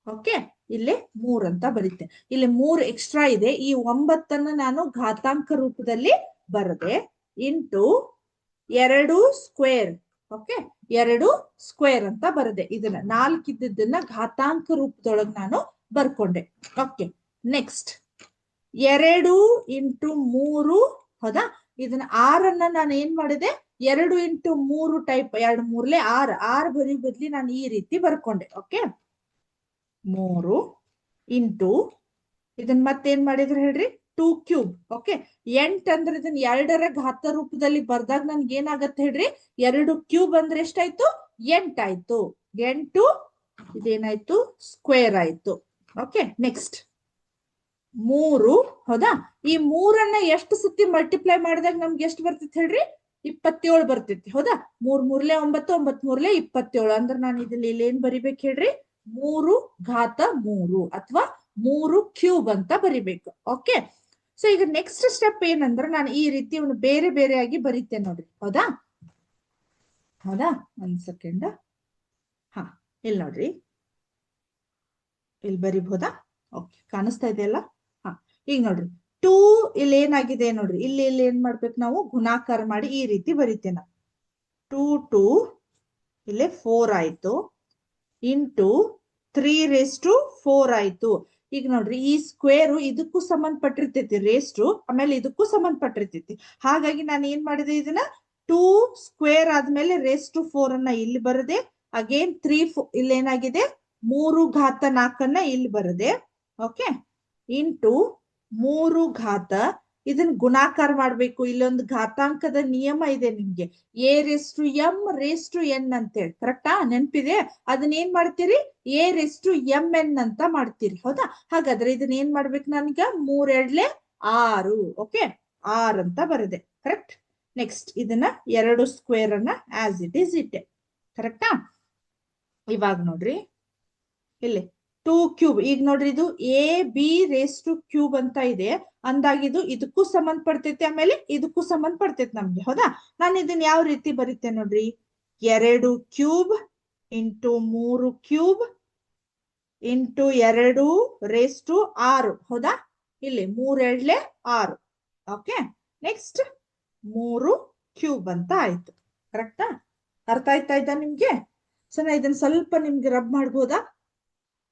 ಓಕೆ ಇಲ್ಲಿ ಮೂರ್ ಅಂತ ಬರೀತೆ ಇಲ್ಲಿ ಮೂರ್ ಎಕ್ಸ್ಟ್ರಾ ಇದೆ. ಈ ಒಂಬತ್ತನ್ನ ನಾನು ಘಾತಾಂಕ ರೂಪದಲ್ಲಿ ಬರದೆ ಇಂಟು ಎರಡು ಸ್ಕ್ವೇರ್ ಓಕೆ ಎರಡು ಸ್ಕ್ವೇರ್ ಅಂತ ಬರದೆ. ಇದನ್ನ ನಾಲ್ಕಿದ್ದನ್ನ ಘಾತಾಂಕ ರೂಪದೊಳಗೆ ನಾನು ಬರ್ಕೊಂಡೆ. ಓಕೆ ನೆಕ್ಸ್ಟ್ ಎರಡು ಇಂಟು ಮೂರು, ಹೌದಾ? ಇದನ್ನ ಆರನ್ನ ನಾನು ಏನ್ ಮಾಡಿದೆ? ಎರಡು ಇಂಟು ಮೂರು ಟೈಪ್ ಎರಡು ಮೂರ್ಲೆ ಆರ್ ಆರ್ ಬರಿ ಬದ್ಲಿ ನಾನು ಈ ರೀತಿ ಬರ್ಕೊಂಡೆ. ಓಕೆ ಮೂರು ಇಂಟು ಇದನ್ನ ಮತ್ತೇನ್ ಮಾಡಿದ್ರು ಹೇಳ್ರಿ? ಟೂ ಕ್ಯೂಬ್ ಓಕೆ ಎಂಟ್ ಅಂದ್ರೆ ಇದನ್ನ ಎರಡರ ಘಾತ ರೂಪದಲ್ಲಿ ಬರ್ದಾಗ ನನ್ಗೆ ಏನಾಗತ್ತೆ ಹೇಳ್ರಿ? ಎರಡು ಕ್ಯೂಬ್ ಅಂದ್ರೆ ಎಷ್ಟಾಯ್ತು? ಎಂಟಾಯ್ತು ಎಂಟು, ಇದೇನಾಯ್ತು? ಸ್ಕ್ವೇರ್ ಆಯ್ತು. ಓಕೆ ನೆಕ್ಸ್ಟ್ ಮೂರು, ಹೌದಾ? ಈ ಮೂರನ್ನ ಎಷ್ಟು ಸತಿ ಮಲ್ಟಿಪ್ಲೈ ಮಾಡಿದಾಗ ನಮ್ಗೆ ಎಷ್ಟು ಬರ್ತೈತಿ ಹೇಳ್ರಿ? ಇಪ್ಪತ್ತೇಳು ಬರ್ತೈತಿ, ಹೌದಾ? ಮೂರ್ ಮೂರ್ಲೆ ಒಂಬತ್ತು ಒಂಬತ್ ಮೂರ್ಲೆ ಇಪ್ಪತ್ತೇಳು. ಅಂದ್ರೆ ನಾನು ಇದ್ರಲ್ಲಿ ಇಲ್ಲಿ ಏನ್ ಬರಿಬೇಕು ಹೇಳ್ರಿ? ಮೂರು ಘಾತ ಮೂರು, ಅಥವಾ ಮೂರು ಕ್ಯೂಬ್ ಅಂತ ಬರಿಬೇಕು ಓಕೆ ಸೊ ಈಗ ನೆಕ್ಸ್ಟ್ ಸ್ಟೆಪ್ ಏನಂದ್ರೆ ನಾನು ಈ ರೀತಿ ಅವನು ಬೇರೆ ಬೇರೆಯಾಗಿ ಬರೀತೇನೆ ನೋಡ್ರಿ. ಹೌದಾ? ಹೌದಾ? ಒಂದ್ ಸೆಕೆಂಡ್ ಹಾ, ಇಲ್ಲಿ ನೋಡ್ರಿ. ಇಲ್ಲಿ ಬರಿಬಹುದಾ ಓಕೆ ಕಾಣಿಸ್ತಾ ಇದೆಯಲ್ಲ ಹಾ, ಈಗ ನೋಡ್ರಿ. ಟೂ ಇಲ್ಲಿ ಏನಾಗಿದೆ ನೋಡ್ರಿ. ಇಲ್ಲಿ ಇಲ್ಲಿ ಏನ್ ಮಾಡ್ಬೇಕು ನಾವು? ಗುಣಾಕಾರ ಮಾಡಿ ಈ ರೀತಿ ಬರಿತೇನೆ ಟೂ ಟೂ, ಇಲ್ಲಿ ಫೋರ್ ಆಯ್ತು. Into three raise to four ಆಯ್ತು. ಈಗ ನೋಡ್ರಿ, ಈ ಸ್ಕ್ವೇರ್ ಇದಕ್ಕೂ ಸಂಬಂಧಪಟ್ಟಿರ್ತೈತಿ ರೇಸ್ಟ್ ಆಮೇಲೆ ಇದಕ್ಕೂ ಸಂಬಂಧಪಟ್ಟಿರ್ತೈತಿ. ಹಾಗಾಗಿ ನಾನು ಏನ್ ಮಾಡಿದೆ ಇದನ್ನ ಟೂ ಸ್ಕ್ವೇರ್ ಆದ್ಮೇಲೆ ರೇಸ್ ಟು ಫೋರ್ ಅನ್ನ ಇಲ್ಲಿ ಬರದೆ ಅಗೇನ್ ತ್ರೀ ಇಲ್ಲಿ ಏನಾಗಿದೆ? ಮೂರು ಘಾತ ನಾಲ್ಕನ್ನ ಇಲ್ಲಿ ಬರದೆ ಓಕೆ ಇಂಟು ಮೂರು ಘಾತ ಇದನ್ನ ಗುಣಾಕಾರ ಮಾಡ್ಬೇಕು. ಇಲ್ಲೊಂದು ಘಾತಾಂಕದ ನಿಯಮ ಇದೆ ನಿಮ್ಗೆ. A raise to m raise to n ಅಂತೇಳಿ. ಕರೆಕ್ಟಾ? ನೆನ್ಪಿದೆ? ಅದನ್ನ ಏನ್ ಮಾಡ್ತೀರಿ? A raise to m n ಅಂತ ಮಾಡ್ತೀರಿ. ಹೌದಾ? ಹಾಗಾದ್ರೆ ಇದನ್ನ ಏನ್ ಮಾಡ್ಬೇಕು ನನ್ಗ? ಮೂರೆಡ್ಲೆ ಆರು. ಓಕೆ? ಆರ್ ಅಂತ ಬರದೆ. ಕರೆಕ್ಟ್? ನೆಕ್ಸ್ಟ್ ಇದನ್ನ ಎರಡು ಸ್ಕ್ವೇರ್ ಅನ್ನ ಆಸ್ ಇಟ್ ಈಸ್ ಇಟ್ ಕರೆಕ್ಟಾ? ಇವಾಗ ನೋಡ್ರಿ. ಇಲ್ಲಿ. Two cube. ಈಗ ನೋಡ್ರಿ ಇದು a, b raise to cube ಅಂತ ಇದೆ. ಅಂದಾಗಿದು ಇದಕ್ಕೂ ಸಂಬಂಧ ಪಡ್ತೈತಿ ಆಮೇಲೆ ಇದಕ್ಕೂ ಸಂಬಂಧ ಪಡ್ತೈತೆ ನಮ್ಗೆ. ಹೌದಾ? ನಾನು ಇದನ್ನ ಯಾವ ರೀತಿ ಬರೀತೆ ನೋಡ್ರಿ? ಎರಡು ಕ್ಯೂಬ್ ಇಂಟು ಮೂರು ಕ್ಯೂಬ್ ಇಂಟು ಎರಡು ರೇಸ್ ಟು ಆರು. ಹೌದಾ? ಇಲ್ಲಿ ಮೂರೆಡ್ಲೆ ಆರು. ಓಕೆ? ನೆಕ್ಸ್ಟ್ ಮೂರು ಕ್ಯೂಬ್ ಅಂತ ಆಯ್ತು. ಕರೆಕ್ಟಾ? ಅರ್ಥ ಆಯ್ತಾ ಇದ್ದ ನಿಮ್ಗೆ? ಸೊ ನಾ ಇದನ್ನ ಸ್ವಲ್ಪ ನಿಮ್ಗೆ ರಬ್ ಮಾಡ್ಬೋದಾ?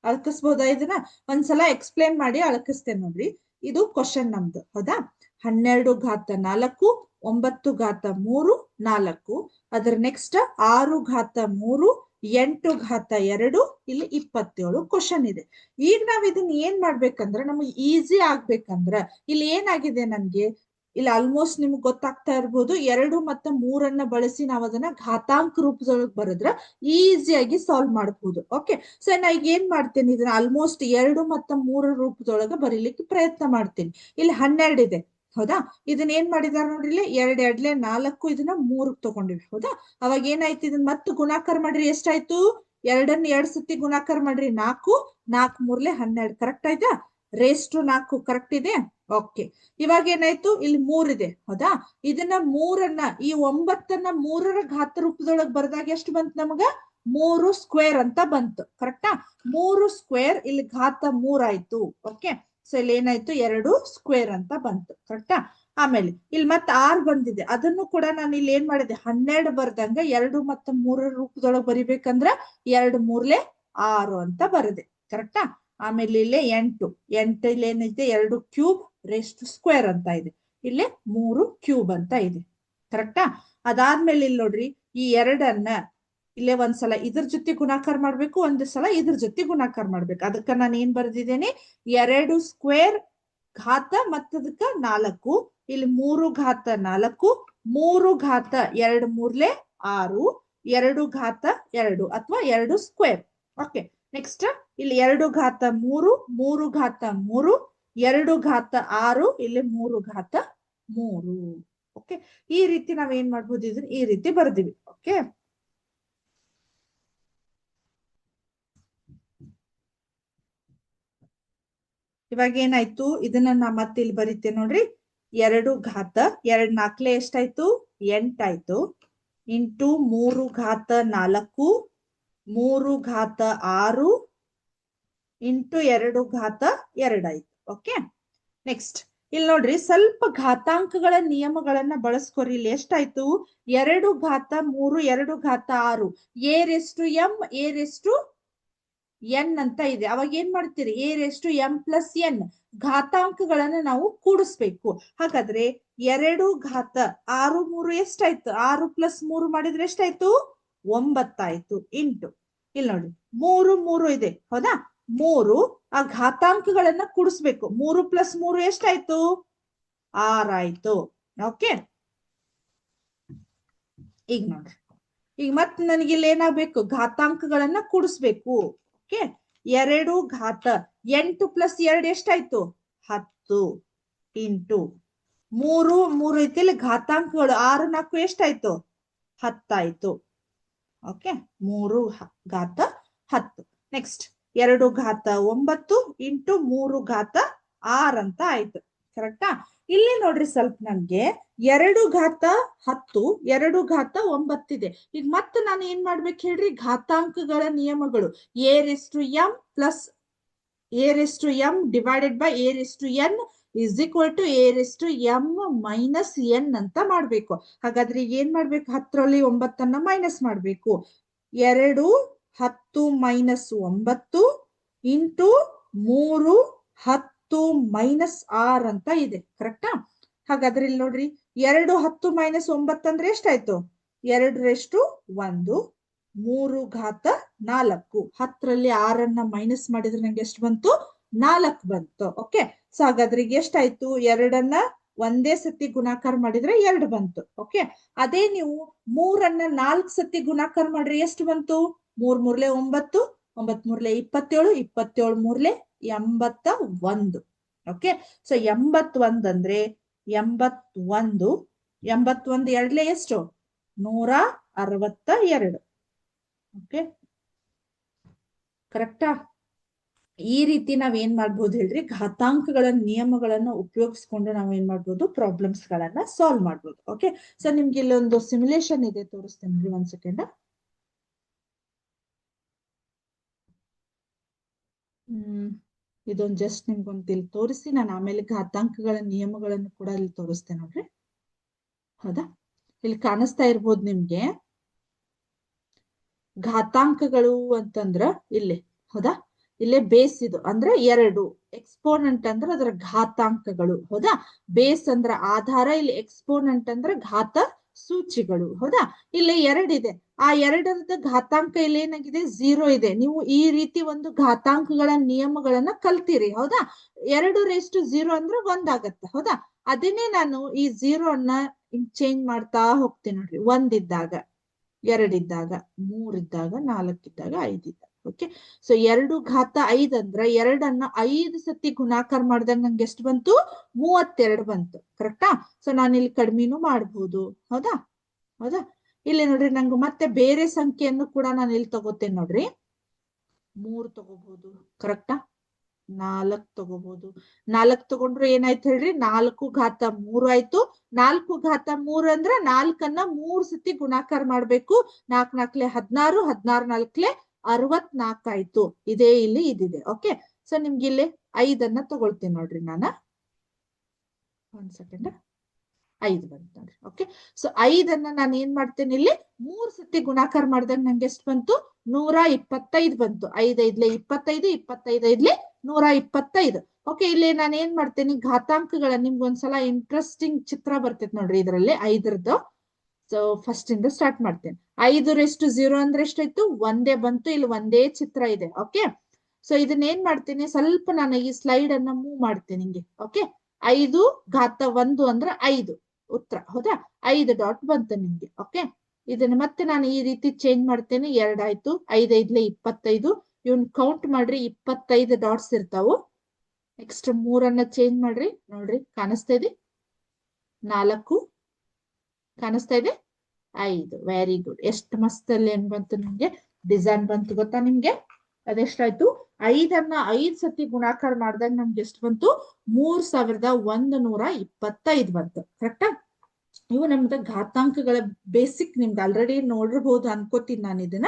ಅಳಕಿಸ್ಬೋದಾ ಇದನ್ನ ಒಂದ್ಸಲ ಎಕ್ಸ್ಪ್ಲೇನ್ ಮಾಡಿ ಅಳಕಿಸ್ತೇನೆ ನೋಡ್ರಿ. ಇದು ಕ್ವಶನ್ ನಮ್ದು. ಹೌದಾ? ಹನ್ನೆರಡು ಘಾತ ನಾಲ್ಕು, ಒಂಬತ್ತು ಘಾತ ಮೂರು, ನಾಲ್ಕು. ಅದ್ರ ನೆಕ್ಸ್ಟ್ ಆರು ಘಾತ ಮೂರು, ಎಂಟು ಘಾತ ಎರಡು, ಇಲ್ಲಿ ಇಪ್ಪತ್ತೇಳು ಕ್ವಶನ್ ಇದೆ. ಈಗ ನಾವ್ ಇದನ್ನ ಏನ್ ಮಾಡ್ಬೇಕಂದ್ರ, ನಮಗೆ ಈಸಿ ಆಗ್ಬೇಕಂದ್ರ, ಇಲ್ಲಿ ಏನಾಗಿದೆ ನನ್ಗೆ? ಇಲ್ಲಿ ಆಲ್ಮೋಸ್ಟ್ ನಿಮ್ಗೆ ಗೊತ್ತಾಗ್ತಾ ಇರ್ಬೋದು, ಎರಡು ಮತ್ತೆ ಮೂರನ್ನ ಬಳಸಿ ನಾವು ಅದನ್ನ ಘಾತಾಂಕ ರೂಪದೊಳಗೆ ಬರೆದ್ರೆ ಈಸಿಯಾಗಿ ಸಾಲ್ವ್ ಮಾಡಬಹುದು ಓಕೆ ಸೊ ನಾ ಈಗ ಏನ್ ಮಾಡ್ತೇನೆ? ಇದನ್ನ ಆಲ್ಮೋಸ್ಟ್ ಎರಡು ಮತ್ತೆ ಮೂರ ರೂಪದೊಳಗೆ ಬರೀಲಿಕ್ಕೆ ಪ್ರಯತ್ನ ಮಾಡ್ತೀನಿ. ಇಲ್ಲಿ ಹನ್ನೆರಡು ಇದೆ. ಹೌದಾ? ಇದನ್ನ ಏನ್ ಮಾಡಿದಾರ ನೋಡ್ರಿ ಇಲ್ಲಿ? ಎರಡ್, ಎರಡ್ಲೆ ನಾಲ್ಕು, ಇದನ್ನ ಮೂರ್ ತಗೊಂಡಿವಿ. ಹೌದಾ? ಅವಾಗ ಏನಾಯ್ತು? ಇದನ್ನ ಮತ್ತೆ ಗುಣಾಕಾರ ಮಾಡ್ರಿ. ಎಷ್ಟಾಯ್ತು? ಎರಡನ್ನ ಎರಡ್ ಸತಿ ಗುಣಾಕಾರ ಮಾಡ್ರಿ. ನಾಲ್ಕು ನಾಲ್ಕು ಮೂರ್ಲೆ ಹನ್ನೆರಡು. ಕರೆಕ್ಟ್ ಆಯ್ತಾ? ರೇಸ್ಟು ನಾಲ್ಕು. ಕರೆಕ್ಟ್ ಇದೆ? ಓಕೆ ಇವಾಗ ಏನಾಯ್ತು? ಇಲ್ಲಿ ಮೂರಿದೆ. ಹೌದಾ? ಇದನ್ನ ಮೂರನ್ನ, ಈ ಒಂಬತ್ತನ್ನ ಮೂರರ ಘಾತ ರೂಪದೊಳಗ್ ಬರ್ದಾಗ ಎಷ್ಟು ಬಂತು ನಮಗ? ಮೂರು ಸ್ಕ್ವೇರ್ ಅಂತ ಬಂತು. ಕರೆಕ್ಟಾ ಮೂರು ಸ್ಕ್ವೇರ್ ಇಲ್ಲಿ ಘಾತ ಮೂರಾಯ್ತು ಓಕೆ ಸೊ ಇಲ್ಲಿ ಏನಾಯ್ತು? ಎರಡು ಸ್ಕ್ವೇರ್ ಅಂತ ಬಂತು. ಕರೆಕ್ಟಾ ಆಮೇಲೆ ಇಲ್ಲಿ ಮತ್ತೆ ಆರ್ ಬಂದಿದೆ. ಅದನ್ನು ಕೂಡ ನಾನು ಇಲ್ಲಿ ಏನ್ ಮಾಡಿದೆ? ಹನ್ನೆರಡು ಬರ್ದಂಗ ಎರಡು ಮತ್ತೆ ಮೂರರ ರೂಪದೊಳಗ್ ಬರಿಬೇಕಂದ್ರ ಎರಡು ಮೂರ್ಲೆ ಆರು ಅಂತ ಬರದೆ. ಕರೆಕ್ಟಾ ಆಮೇಲೆ ಇಲ್ಲೇ ಎಂಟು. ಎಂಟು ಇಲ್ಲಿ ಏನೈತೆ ಎರಡು ಕ್ಯೂಬ್ ರೆಸ್ಟ್ ಸ್ಕ್ವೇರ್ ಅಂತ ಇದೆ. ಇಲ್ಲಿ ಮೂರು ಕ್ಯೂಬ್ ಅಂತ ಇದೆ. ಕರೆಕ್ಟಾ? ಅದಾದ್ಮೇಲೆ ಇಲ್ಲಿ ನೋಡ್ರಿ, ಈ ಎರಡನ್ನ ಇಲ್ಲೇ ಒಂದ್ಸಲ ಇದ್ರ ಜೊತೆ ಗುಣಾಕಾರ ಮಾಡ್ಬೇಕು, ಒಂದ್ ಸಲ ಇದ್ರ ಜೊತೆ ಗುಣಾಕಾರ ಮಾಡ್ಬೇಕು. ಅದಕ್ಕ ನಾನು ಏನ್ ಬರ್ದಿದ್ದೇನೆ? ಎರಡು ಸ್ಕ್ವೇರ್ ಘಾತ ಮತ್ತದಕ್ಕ ನಾಲ್ಕು. ಇಲ್ಲಿ ಮೂರು ಘಾತ ನಾಲ್ಕು, ಮೂರು ಘಾತ ಎರಡು ಮೂರ್ಲೆ ಆರು, ಎರಡು ಘಾತ ಎರಡು ಅಥವಾ ಎರಡು ಸ್ಕ್ವೇರ್. ಓಕೆ, ನೆಕ್ಸ್ಟ್ ಇಲ್ಲಿ ಎರಡು ಘಾತ ಮೂರು ಮೂರು ಘಾತ ಮೂರು ಎರಡು ಘಾತ ಆರು, ಇಲ್ಲಿ ಮೂರು ಘಾತ ಮೂರು. ಓಕೆ ಈ ರೀತಿ ನಾವ್ ಏನ್ ಮಾಡ್ಬೋದು? ಇದನ್ನ ಈ ರೀತಿ ಬರ್ದಿವಿ. ಓಕೆ ಇವಾಗ ಏನಾಯ್ತು? ಇದನ್ನ ನಾ ಮತ್ತೆ ಇಲ್ಲಿ ಬರೀತೇನೆ ನೋಡ್ರಿ. ಎರಡು ಘಾತ, ಎರಡ್ ನಾಲ್ಕಲೆ ಎಷ್ಟಾಯ್ತು? ಎಂಟಾಯ್ತು. ಇಂಟು ಮೂರು ಘಾತ ನಾಲ್ಕು, ಮೂರು ಘಾತ ಆರು, ಇಂಟು ಎರಡು ಘಾತ ಎರಡಾಯ್ತು. ಓಕೆ ನೆಕ್ಸ್ಟ್ ಇಲ್ಲಿ ನೋಡ್ರಿ, ಸ್ವಲ್ಪ ಘಾತಾಂಕಗಳ ನಿಯಮಗಳನ್ನ ಬಳಸ್ಕೊರಿ. ಇಲ್ಲಿ ಎಷ್ಟಾಯ್ತು? ಎರಡು ಘಾತ ಮೂರು, ಎರಡು ಘಾತ ಆರು. ಏರ್ ಎಷ್ಟು ಎಂ ಏರೆಷ್ಟು ರೆಸ್ಟು ಎನ್ ಅಂತ ಇದೆ. ಅವಾಗ ಏನ್ ಮಾಡ್ತೀರಿ? ಏರ್ ಎಷ್ಟು ಎಂ ಪ್ಲಸ್ ಎನ್ ಘಾತಾಂಕಗಳನ್ನ ನಾವು ಕೂಡಿಸ್ಬೇಕು. ಹಾಗಾದ್ರೆ ಎರಡು ಘಾತ ಆರು, ಮೂರು ಎಷ್ಟಾಯ್ತು? ಆರು ಪ್ಲಸ್ ಮೂರು ಮಾಡಿದ್ರೆ ಎಷ್ಟಾಯ್ತು? ಒಂಬತ್ತಾಯ್ತು. ಇಂಟು ಇಲ್ಲಿ ನೋಡಿ ಮೂರು ಮೂರು ಇದೆ. ಹೌದಾ? ಮೂರು ಆ ಘಾತಾಂಕಗಳನ್ನ ಕೂಡಿಸ್ಬೇಕು. ಮೂರು ಪ್ಲಸ್ ಮೂರು ಎಷ್ಟಾಯ್ತು? ಆರಾಯ್ತು. ಓಕೆ ಈಗ ನೋಡ್ರಿ ಈಗ ಮತ್ ನನಗೆ ಇಲ್ಲಿ ಏನಾಗ್ಬೇಕು? ಘಾತಾಂಕಗಳನ್ನ ಕೂಡಿಸ್ಬೇಕು. ಓಕೆ ಎರಡು ಘಾತ. ಎಂಟು ಪ್ಲಸ್ ಎರಡು ಎಷ್ಟಾಯ್ತು? ಹತ್ತು ಇಂಟು ಮೂರು. ಮೂರು ರೀತಿಯಲ್ಲಿ ಘಾತಾಂಕಗಳು ಆರು, ನಾಲ್ಕು ಎಷ್ಟಾಯ್ತು? ಹತ್ತಾಯ್ತು. ಓಕೆ ಮೂರು ಘಾತ ಹತ್ತು. ನೆಕ್ಸ್ಟ್ ಎರಡು ಘಾತ ಒಂಬತ್ತು ಇಂಟು ಮೂರು ಘಾತ ಆರ್ ಅಂತ ಆಯ್ತು. ಕರೆಕ್ಟಾ ಇಲ್ಲಿ ನೋಡ್ರಿ ಸ್ವಲ್ಪ ನನ್ಗೆ ಎರಡು ಘಾತ ಹತ್ತು, ಎರಡು ಘಾತ ಒಂಬತ್ತಿದೆ. ಈಗ ಮತ್ತೆ ನಾನು ಏನ್ ಮಾಡ್ಬೇಕು ಹೇಳ್ರಿ? ಘಾತಾಂಕಗಳ ನಿಯಮಗಳು. ಎರ್ ಎಷ್ಟು ಟು ಎಂ ಪ್ಲಸ್ ಎರ್ ಎಷ್ಟು to m divided by a to n is equal to a to m minus n ಅಂತ ಮಾಡ್ಬೇಕು. ಹಾಗಾದ್ರೆ ಏನ್ ಮಾಡ್ಬೇಕು? ಹತ್ತರಲ್ಲಿ ಒಂಬತ್ತನ್ನ ಮೈನಸ್ ಮಾಡ್ಬೇಕು. ಎರಡು ಹತ್ತು ಮೈನಸ್ ಒಂಬತ್ತು ಇಂಟು ಮೂರು ಹತ್ತು ಮೈನಸ್ ಆರ್ ಅಂತ ಇದೆ ಕರೆಕ್ಟಾ ಹಾಗಾದ್ರೆ ಇಲ್ಲಿ ನೋಡ್ರಿ, ಎರಡು ಹತ್ತು ಮೈನಸ್ ಒಂಬತ್ತು ಅಂದ್ರೆ ಎಷ್ಟಾಯ್ತು? ಎರಡರಷ್ಟು ಒಂದು, ಮೂರು ಘಾತ ನಾಲ್ಕು. ಹತ್ತರಲ್ಲಿ ಆರನ್ನ ಮೈನಸ್ ಮಾಡಿದ್ರೆ ನಂಗೆ ಎಷ್ಟು ಬಂತು? ನಾಲ್ಕು ಬಂತು ಓಕೆ ಸೊ ಹಾಗಾದ್ರೆ ಎಷ್ಟಾಯ್ತು? ಎರಡನ್ನ ಒಂದೇ ಸತಿ ಗುಣಾಕಾರ ಮಾಡಿದ್ರೆ ಎರಡು ಬಂತು ಓಕೆ ಅದೇ ನೀವು ಮೂರನ್ನ ನಾಲ್ಕು ಸತಿ ಗುಣಾಕಾರ ಮಾಡ್ರಿ ಎಷ್ಟು ಬಂತು? ಮೂರ್ ಮೂರ್ಲೆ ಒಂಬತ್ತು ಒಂಬತ್ ಮೂರ್ಲೆ ಇಪ್ಪತ್ತೇಳು ಇಪ್ಪತ್ತೇಳು ಮೂರ್ಲೆ ಎಂಬತ್ತ ಒಂದು. ಓಕೆ ಸೊ ಎಂಬತ್ತೊಂದ್ ಅಂದ್ರೆ ಎಂಬತ್ತೊಂದು ಎಂಬತ್ತೊಂದು ಎರಡ್ಲೆ ಎಷ್ಟು? ನೂರ ಅರವತ್ತ ಎರಡು. ಓಕೆ ಕರೆಕ್ಟಾ ಈ ರೀತಿ ನಾವ್ ಏನ್ ಮಾಡ್ಬೋದು ಹೇಳ್ರಿ? ಘಾತಾಂಕಗಳ ನಿಯಮಗಳನ್ನ ಉಪಯೋಗಿಸ್ಕೊಂಡು ನಾವ್ ಏನ್ ಮಾಡ್ಬೋದು? ಪ್ರಾಬ್ಲಮ್ಸ್ ಗಳನ್ನ ಸಾಲ್ವ್ ಮಾಡ್ಬೋದು. ಓಕೆ ಸೊ ನಿಮ್ಗೆ ಇಲ್ಲೊಂದು ಸಿಮ್ಯುಲೇಷನ್ ಇದೆ, ತೋರಿಸ್ತೇನೆ ಒಂದ್ ಸೆಕೆಂಡ್ ಹ್ಮ್. ಇದೊಂದು ಜಸ್ಟ್ ನಿಮ್ಗೊಂದು ಇಲ್ಲಿ ತೋರಿಸಿ. ನಾನು ಆಮೇಲೆ ಘಾತಾಂಕಗಳ ನಿಯಮಗಳನ್ನು ಕೂಡ ಇಲ್ಲಿ ತೋರಿಸ್ತೇನೆ ನೋಡ್ರಿ. ಹೌದಾ? ಇಲ್ಲಿ ಕಾಣಿಸ್ತಾ ಇರ್ಬೋದು ನಿಮ್ಗೆ. ಘಾತಾಂಕಗಳು ಅಂತಂದ್ರ ಇಲ್ಲಿ, ಹೌದಾ? ಇಲ್ಲೇ ಬೇಸ್ ಇದು. ಅಂದ್ರೆ ಎರಡು. ಎಕ್ಸ್ಪೋನೆಂಟ್ ಅಂದ್ರೆ ಅದರ ಘಾತಾಂಕಗಳು, ಹೌದಾ? ಬೇಸ್ ಅಂದ್ರ ಆಧಾರ, ಇಲ್ಲಿ ಎಕ್ಸ್ಪೋನೆಂಟ್ ಅಂದ್ರೆ ಘಾತ ಸೂಚಿಗಳು. ಹೌದಾ? ಇಲ್ಲಿ ಎರಡಿದೆ ಆ ಎರಡರದ ಘಾತಾಂಕ ಇಲ್ಲಿ ಏನಾಗಿದೆ? ಝೀರೋ ಇದೆ. ನೀವು ಈ ರೀತಿ ಒಂದು ಘಾತಾಂಕಗಳ ನಿಯಮಗಳನ್ನ ಕಲ್ತೀರಿ. ಹೌದಾ? ಎರಡು ರೇಸ್ಟು ಝೀರೋ ಅಂದ್ರೆ ಒಂದಾಗತ್ತೆ ಹೌದಾ? ಅದನ್ನೇ ನಾನು ಈ ಝೀರೋ ಅನ್ನ ಚೇಂಜ್ ಮಾಡ್ತಾ ಹೋಗ್ತೀನಿ ನೋಡ್ರಿ. ಒಂದಿದ್ದಾಗ, ಎರಡಿದ್ದಾಗ, ಮೂರಿದ್ದಾಗ, ನಾಲ್ಕಿದ್ದಾಗ, ಐದಿದ್ದಾಗ. ಓಕೆ ಸೊ ಎರಡು ಘಾತ ಐದ್ ಅಂದ್ರ ಎರಡನ್ನ ಐದು ಸತಿ ಗುಣಾಕಾರ ಮಾಡಿದಾಗ ನಂಗೆ ಎಷ್ಟು ಬಂತು? ಮೂವತ್ತೆರಡು ಬಂತು. ಕರೆಕ್ಟಾ ಸೊ ನಾನು ಇಲ್ಲಿ ಕಡಿಮೆನೂ ಮಾಡ್ಬೋದು. ಹೌದಾ? ಹೌದಾ? ಇಲ್ಲಿ ನೋಡ್ರಿ, ನಂಗೆ ಮತ್ತೆ ಬೇರೆ ಸಂಖ್ಯೆಯನ್ನು ಕೂಡ ನಾನು ಇಲ್ಲಿ ತಗೋತೇನೆ ನೋಡ್ರಿ. ಮೂರ್ ತಗೋಬಹುದು ಕರೆಕ್ಟಾ ನಾಲ್ಕ್ ತಗೋಬಹುದು ನಾಲ್ಕ್ ತಗೊಂಡ್ರೆ ಏನಾಯ್ತು ಹೇಳ್ರಿ? ನಾಲ್ಕು ಘಾತ ಮೂರು ಆಯ್ತು. ನಾಲ್ಕು ಘಾತ ಮೂರು ಅಂದ್ರ ನಾಲ್ಕನ್ನ ಮೂರ್ ಸತಿ ಗುಣಾಕಾರ ಮಾಡ್ಬೇಕು. ನಾಲ್ಕ್ ನಾಲ್ಕ್ಲೆ ಹದ್ನಾರು ಹದ್ನಾರು ನಾಲ್ಕ್ಲೆ ಅರವತ್ನಾಲ್ಕು ಆಯ್ತು ಇದೇ ಇಲ್ಲಿ ಇದಿದೆ. ಓಕೆ ಸೊ ನಿಮ್ಗೆ ಇಲ್ಲಿ ಐದನ್ನ ತಗೊಳ್ತೀನಿ ನೋಡ್ರಿ ನಾನ. ಒಂದ್ ಸೆಕೆಂಡ್ ಐದು ಬಂತು ನೋಡ್ರಿ. ಓಕೆ ಸೊ ಐದನ್ನ ನಾನು ಏನ್ ಮಾಡ್ತೇನೆ ಇಲ್ಲಿ? ಮೂರ್ ಸತಿ ಗುಣಾಕಾರ ಮಾಡಿದಾಗ ನಂಗೆ ಎಷ್ಟು ಬಂತು? ನೂರ ಇಪ್ಪತ್ತೈದು ಬಂತು. ಐದೈದ್ಲೆ ಇಪ್ಪತ್ತೈದು ಇಪ್ಪತ್ತೈದೈದ್ಲೆ ನೂರ ಇಪ್ಪತ್ತೈದು. ಓಕೆ ಇಲ್ಲಿ ನಾನು ಏನ್ ಮಾಡ್ತೇನೆ? ಘಾತಾಂಕಗಳ ನಿಮ್ಗೊಂದ್ಸಲ ಇಂಟ್ರೆಸ್ಟಿಂಗ್ ಚಿತ್ರ ಬರ್ತೈತೆ ನೋಡ್ರಿ ಇದರಲ್ಲಿ, ಐದರದ್ದು. ಸೊ ಫಸ್ಟ್ ಇಂದ ಸ್ಟಾರ್ಟ್ ಮಾಡ್ತೇನೆ. ಐದು ರೆಸ್ಟ್ ಝೀರೋ ಅಂದ್ರೆ ಎಷ್ಟಾಯ್ತು? ಒಂದೇ ಬಂತು, ಇಲ್ಲಿ ಒಂದೇ ಚಿತ್ರ ಇದೆ ಓಕೆ ಸೊ ಇದನ್ನ ಏನ್ ಮಾಡ್ತೀನಿ? ಸ್ವಲ್ಪ ನಾನು ಈ ಸ್ಲೈಡ್ ಅನ್ನ ಮೂವ್ ಮಾಡ್ತೇನೆ ಹಿಂಗೆ ಓಕೆ ಐದು ಘಾತ ಒಂದು ಅಂದ್ರೆ ಐದು, ಉತ್ತರ, ಹೌದಾ? ಐದು ಡಾಟ್ ಬಂತು ನಿಮ್ಗೆ ಓಕೆ ಇದನ್ನ ಮತ್ತೆ ನಾನು ಈ ರೀತಿ ಚೇಂಜ್ ಮಾಡ್ತೇನೆ ಎರಡಾಯ್ತು ಐದೈದ್ಲೆ ಇಪ್ಪತ್ತೈದು. ಇವನ್ ಕೌಂಟ್ ಮಾಡ್ರಿ, ಇಪ್ಪತ್ತೈದು ಡಾಟ್ಸ್ ಇರ್ತಾವು. ನೆಕ್ಸ್ಟ್ ಮೂರನ್ನ ಚೇಂಜ್ ಮಾಡ್ರಿ, ನೋಡ್ರಿ, ಕಾಣಿಸ್ತಾ ಇದೆ? ನಾಲ್ಕು ಕಾಣಿಸ್ತಾ ಇದೆ? ಐದು ವೆರಿ ಗುಡ್ ಎಷ್ಟು ಮಸ್ತ್ ಅಲ್ಲಿ ಏನ್ ಬಂತು ನಿಮ್ಗೆ? ಡಿಸೈನ್ ಬಂತು ಗೊತ್ತಾ ನಿಮ್ಗೆ? ಅದೆಷ್ಟಾಯ್ತು? ಐದನ್ನ ಐದ್ ಸತಿ ಗುಣಾಕಾರ ಮಾಡಿದಾಗ ನಮ್ಗೆ ಎಷ್ಟು ಬಂತು? ಮೂರ್ ಸಾವಿರದ ಒಂದು ನೂರ ಇಪ್ಪತ್ತೈದು ಬಂತು. ಕರೆಕ್ಟಾ ಇವು ನಮ್ದು ಘಾತಾಂಕಗಳ ಬೇಸಿಕ್ ನಿಮ್ದು. ಆಲ್ರೆಡಿ ನೋಡಿರ್ಬೋದು ಅನ್ಕೋತೀನಿ ನಾನು ಇದನ್ನ.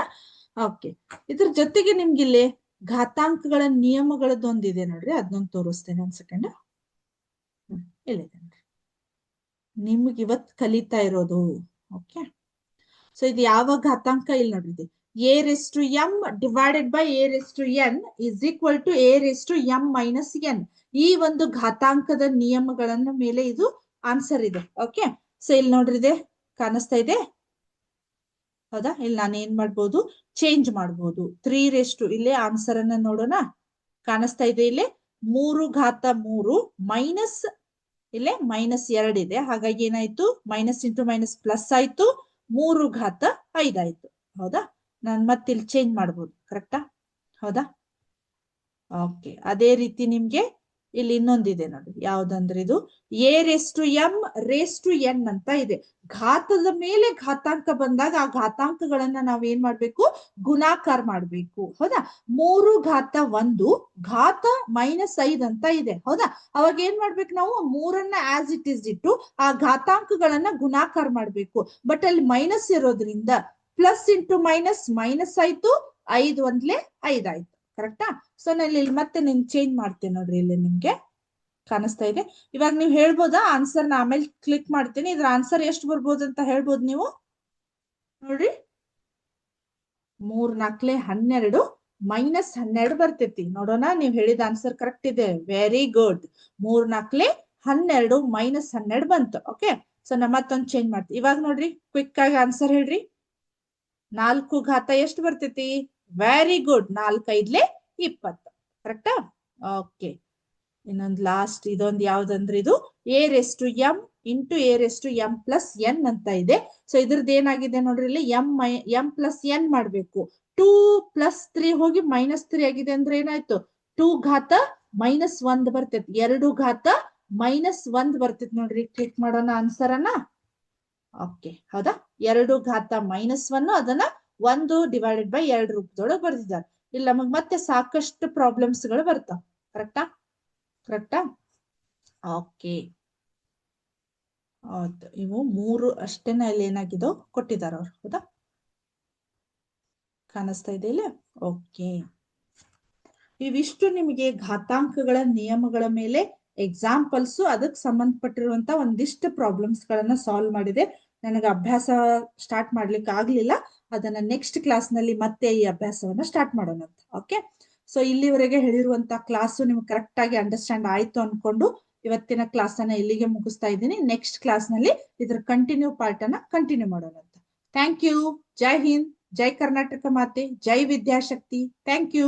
ಓಕೆ ಇದ್ರ ಜೊತೆಗೆ ನಿಮ್ಗೆ ಇಲ್ಲಿ ಘಾತಾಂಕಗಳ ನಿಯಮಗಳದ್ದೊಂದಿದೆ ನೋಡ್ರಿ. ಅದನ್ನೊಂದು ತೋರಿಸ್ತೇನೆ ಒಂದ್ ಸೆಕೆಂಡ್ ಇಲ್ಲಿದೆ ನಿಮ್ಗೆ ಇವತ್ ಕಲಿತಾ ಇರೋದು. ಓಕೆ ಸೊ ಇದು ಯಾವ ಘಾತಾಂಕ ಇಲ್ಲಿ ನೋಡ್ರಿ a raise to m divided by a raise to n is equal to a raise to m minus n ಈ ಒಂದು ಘಾತಾಂಕದ ನಿಯಮಗಳನ್ನ ಮೇಲೆ ಇದು ಆನ್ಸರ್ ಇದೆ. ಓಕೆ ಸೊ ಇಲ್ಲಿ ನೋಡ್ರಿದೆ ಕಾಣಿಸ್ತಾ ಇದೆ. ಹೌದಾ? ಇಲ್ಲಿ ನಾನು ಏನ್ ಮಾಡ್ಬೋದು? ಚೇಂಜ್ ಮಾಡ್ಬೋದು. ತ್ರೀ ರೆಸ್ಟು ಇಲ್ಲೇ ಆನ್ಸರ್ ಅನ್ನ ನೋಡೋಣ. ಕಾಣಿಸ್ತಾ ಇದೆ ಇಲ್ಲಿ. ಮೂರು ಘಾತ ಮೂರು ಮೈನಸ್ ಇಲ್ಲೇ ಮೈನಸ್ ಎರಡಿದೆ ಹಾಗಾಗಿ ಏನಾಯ್ತು? ಮೈನಸ್ ಇಂಟು ಮೈನಸ್ ಪ್ಲಸ್ ಆಯ್ತು. ಮೂರು ಘಾತ ಐದಾಯ್ತು ಹೌದಾ? ನಾನು ಮತ್ತೆ ಇಲ್ಲಿ ಚೇಂಜ್ ಮಾಡ್ಬೋದು ಕರೆಕ್ಟಾ ಹೌದಾ? ಓಕೆ ಅದೇ ರೀತಿ ನಿಮ್ಗೆ ಇಲ್ಲಿ ಇನ್ನೊಂದಿದೆ ನೋಡಿ. ಯಾವ್ದಂದ್ರೆ ಇದು? A raise to m raise to n ಅಂತ ಇದೆ. ಘಾತದ ಮೇಲೆ ಘಾತಾಂಕ ಬಂದಾಗ ಆ ಘಾತಾಂಕಗಳನ್ನ ನಾವ್ ಏನ್ ಮಾಡ್ಬೇಕು? ಗುಣಾಕಾರ ಮಾಡ್ಬೇಕು. ಹೌದಾ? ಮೂರು ಘಾತ ಒಂದು, ಘಾತ ಮೈನಸ್ ಐದ್ ಅಂತ ಇದೆ. ಹೌದಾ? ಅವಾಗ ಏನ್ ಮಾಡ್ಬೇಕು ನಾವು? ಮೂರನ್ನ ಆಸ್ ಇಟ್ ಇಸ್ ಇಟ್ಟು ಆ ಘಾತಾಂಕಗಳನ್ನ ಗುಣಾಕಾರ ಮಾಡ್ಬೇಕು. ಬಟ್ ಅಲ್ಲಿ ಮೈನಸ್ ಇರೋದ್ರಿಂದ ಪ್ಲಸ್ ಇಂಟು ಮೈನಸ್ ಮೈನಸ್ ಆಯ್ತು, ಐದು ಒಂದ್ಲೆ ಐದಾಯ್ತು. ಕರೆಕ್ಟಾ ಸೊ ನಾನು ಇಲ್ಲಿ ಮತ್ತೆ ನಿನ್ ಚೇಂಜ್ ಮಾಡ್ತೀನಿ ನೋಡ್ರಿ ಇಲ್ಲಿ ನಿಮ್ಗೆ. ಕಾಣಿಸ್ತಾ ಇದೆ. ಇವಾಗ ನೀವು ಹೇಳ್ಬೋದಾ? ಆನ್ಸರ್ನ ಆಮೇಲೆ ಕ್ಲಿಕ್ ಮಾಡ್ತೀನಿ. ಇದ್ರ ಆನ್ಸರ್ ಎಷ್ಟು ಬರ್ಬೋದು ಅಂತ ಹೇಳ್ಬೋದು ನೀವು? ನೋಡ್ರಿ. ಮೂರ್ ನಾಲ್ಕಲೆ ಹನ್ನೆರಡು ಮೈನಸ್ ಹನ್ನೆರಡು ಬರ್ತೈತಿ. ನೋಡೋಣ, ನೀವ್ ಹೇಳಿದ ಆನ್ಸರ್ ಕರೆಕ್ಟ್ ಇದೆ. ವೆರಿ ಗುಡ್ ಮೂರ್ ನಾಲ್ಕಲೆ ಹನ್ನೆರಡು ಮೈನಸ್ ಹನ್ನೆರಡು ಬಂತು. ಓಕೆ ಸೊ ನಾ ಮತ್ತೊಂದು ಚೇಂಜ್ ಮಾಡ್ತೀವಿ ಇವಾಗ ನೋಡ್ರಿ ಕ್ವಿಕ್ ಆಗಿ ಆನ್ಸರ್ ಹೇಳ್ರಿ. ನಾಲ್ಕು ಘಾತ ಎಷ್ಟು ಬರ್ತೈತಿ? ವೆರಿ ಗುಡ್ ನಾಲ್ಕೈದ್ಲೆ ಇಪ್ಪತ್ತು. ಕರೆಕ್ಟಾ ಓಕೆ ಇನ್ನೊಂದು ಲಾಸ್ಟ್ ಇದೊಂದು ಯಾವ್ದಂದ್ರೆ ಇದು a raise to m into a raise to m plus n ಅಂತ ಇದೆ. ಸೊ ಇದ್ರದ್ದು ಏನಾಗಿದೆ ನೋಡ್ರಿ ಇಲ್ಲಿ ಎಂ ಮೈ ಎಂ ಪ್ಲಸ್ ಎನ್ ಮಾಡ್ಬೇಕು. ಟೂ ಪ್ಲಸ್ ತ್ರೀ ಹೋಗಿ ಮೈನಸ್ ತ್ರೀ ಆಗಿದೆ ಅಂದ್ರೆ ಏನಾಯ್ತು? ಟೂ ಘಾತ ಮೈನಸ್ ಒಂದ್ ಬರ್ತೈತಿ. ಎರಡು ಘಾತ ಮೈನಸ್ ಒಂದ್ ಬರ್ತೈತಿ ನೋಡ್ರಿ. ಕ್ಲಿಕ್ ಮಾಡೋಣ ಆನ್ಸರ್ ಅನ್ನ. ಓಕೆ ಹೌದಾ? ಎರಡು ಘಾತ ಮೈನಸ್ ಒನ್ ಅದನ್ನ ಒಂದು ಡಿವೈಡೆಡ್ ಬೈ ಎರಡು ರೂಪದೊಳಗೆ ಬರ್ದಿದ್ದಾರೆ ಇಲ್ಲಿ ನಮಗ್ ಮತ್ತೆ ಸಾಕಷ್ಟು ಪ್ರಾಬ್ಲಮ್ಸ್ಗಳು ಬರ್ತಾವ. ಕರೆಕ್ಟಾ ಕರೆಕ್ಟಾ ಓಕೆ ಹೌದು ಇವು ಮೂರು ಅಷ್ಟೇನ ಇಲ್ಲಿ ಏನಾಗಿದೋ ಕೊಟ್ಟಿದ್ದಾರೆ ಅವ್ರು. ಹೌದಾ? ಕಾಣಿಸ್ತಾ ಇದೆ ಇಲ್ಲ? ಓಕೆ ಇವಿಷ್ಟು ನಿಮಗೆ ಘಾತಾಂಕಗಳ ನಿಯಮಗಳ ಮೇಲೆ ಎಕ್ಸಾಂಪಲ್ಸ್ ಅದಕ್ಕೆ ಸಂಬಂಧಪಟ್ಟಿರುವಂತ ಒಂದಿಷ್ಟು ಪ್ರಾಬ್ಲಮ್ಸ್ ಗಳನ್ನ ಸಾಲ್ವ್ ಮಾಡಿದೆ. ನನಗೆ ಅಭ್ಯಾಸ ಸ್ಟಾರ್ಟ್ ಮಾಡ್ಲಿಕ್ಕೆ ಆಗ್ಲಿಲ್ಲ. ಅದನ್ನ ನೆಕ್ಸ್ಟ್ ಕ್ಲಾಸ್ನಲ್ಲಿ ಮತ್ತೆ ಈ ಅಭ್ಯಾಸವನ್ನ ಸ್ಟಾರ್ಟ್ ಮಾಡೋಣ ಅಂತ. ಓಕೆ ಸೊ ಇಲ್ಲಿವರೆಗೆ ಹೇಳಿರುವಂತ ಕ್ಲಾಸು ನಿಮ್ಗೆ ಕರೆಕ್ಟ್ ಆಗಿ ಅಂಡರ್ಸ್ಟ್ಯಾಂಡ್ ಆಯ್ತು ಅನ್ಕೊಂಡು ಇವತ್ತಿನ ಕ್ಲಾಸ್ ಅನ್ನ ಇಲ್ಲಿಗೆ ಮುಗಿಸ್ತಾ ಇದ್ದೀನಿ. ನೆಕ್ಸ್ಟ್ ಕ್ಲಾಸ್ನಲ್ಲಿ ಇದ್ರ ಕಂಟಿನ್ಯೂ ಪಾರ್ಟ್ ಅನ್ನ ಕಂಟಿನ್ಯೂ ಮಾಡೋಣ ಅಂತ. ಥ್ಯಾಂಕ್ ಯು ಜೈ ಹಿಂದ್ ಜೈ ಕರ್ನಾಟಕ ಮಾತೆ ಜೈ ವಿದ್ಯಾಶಕ್ತಿ ಥ್ಯಾಂಕ್ ಯು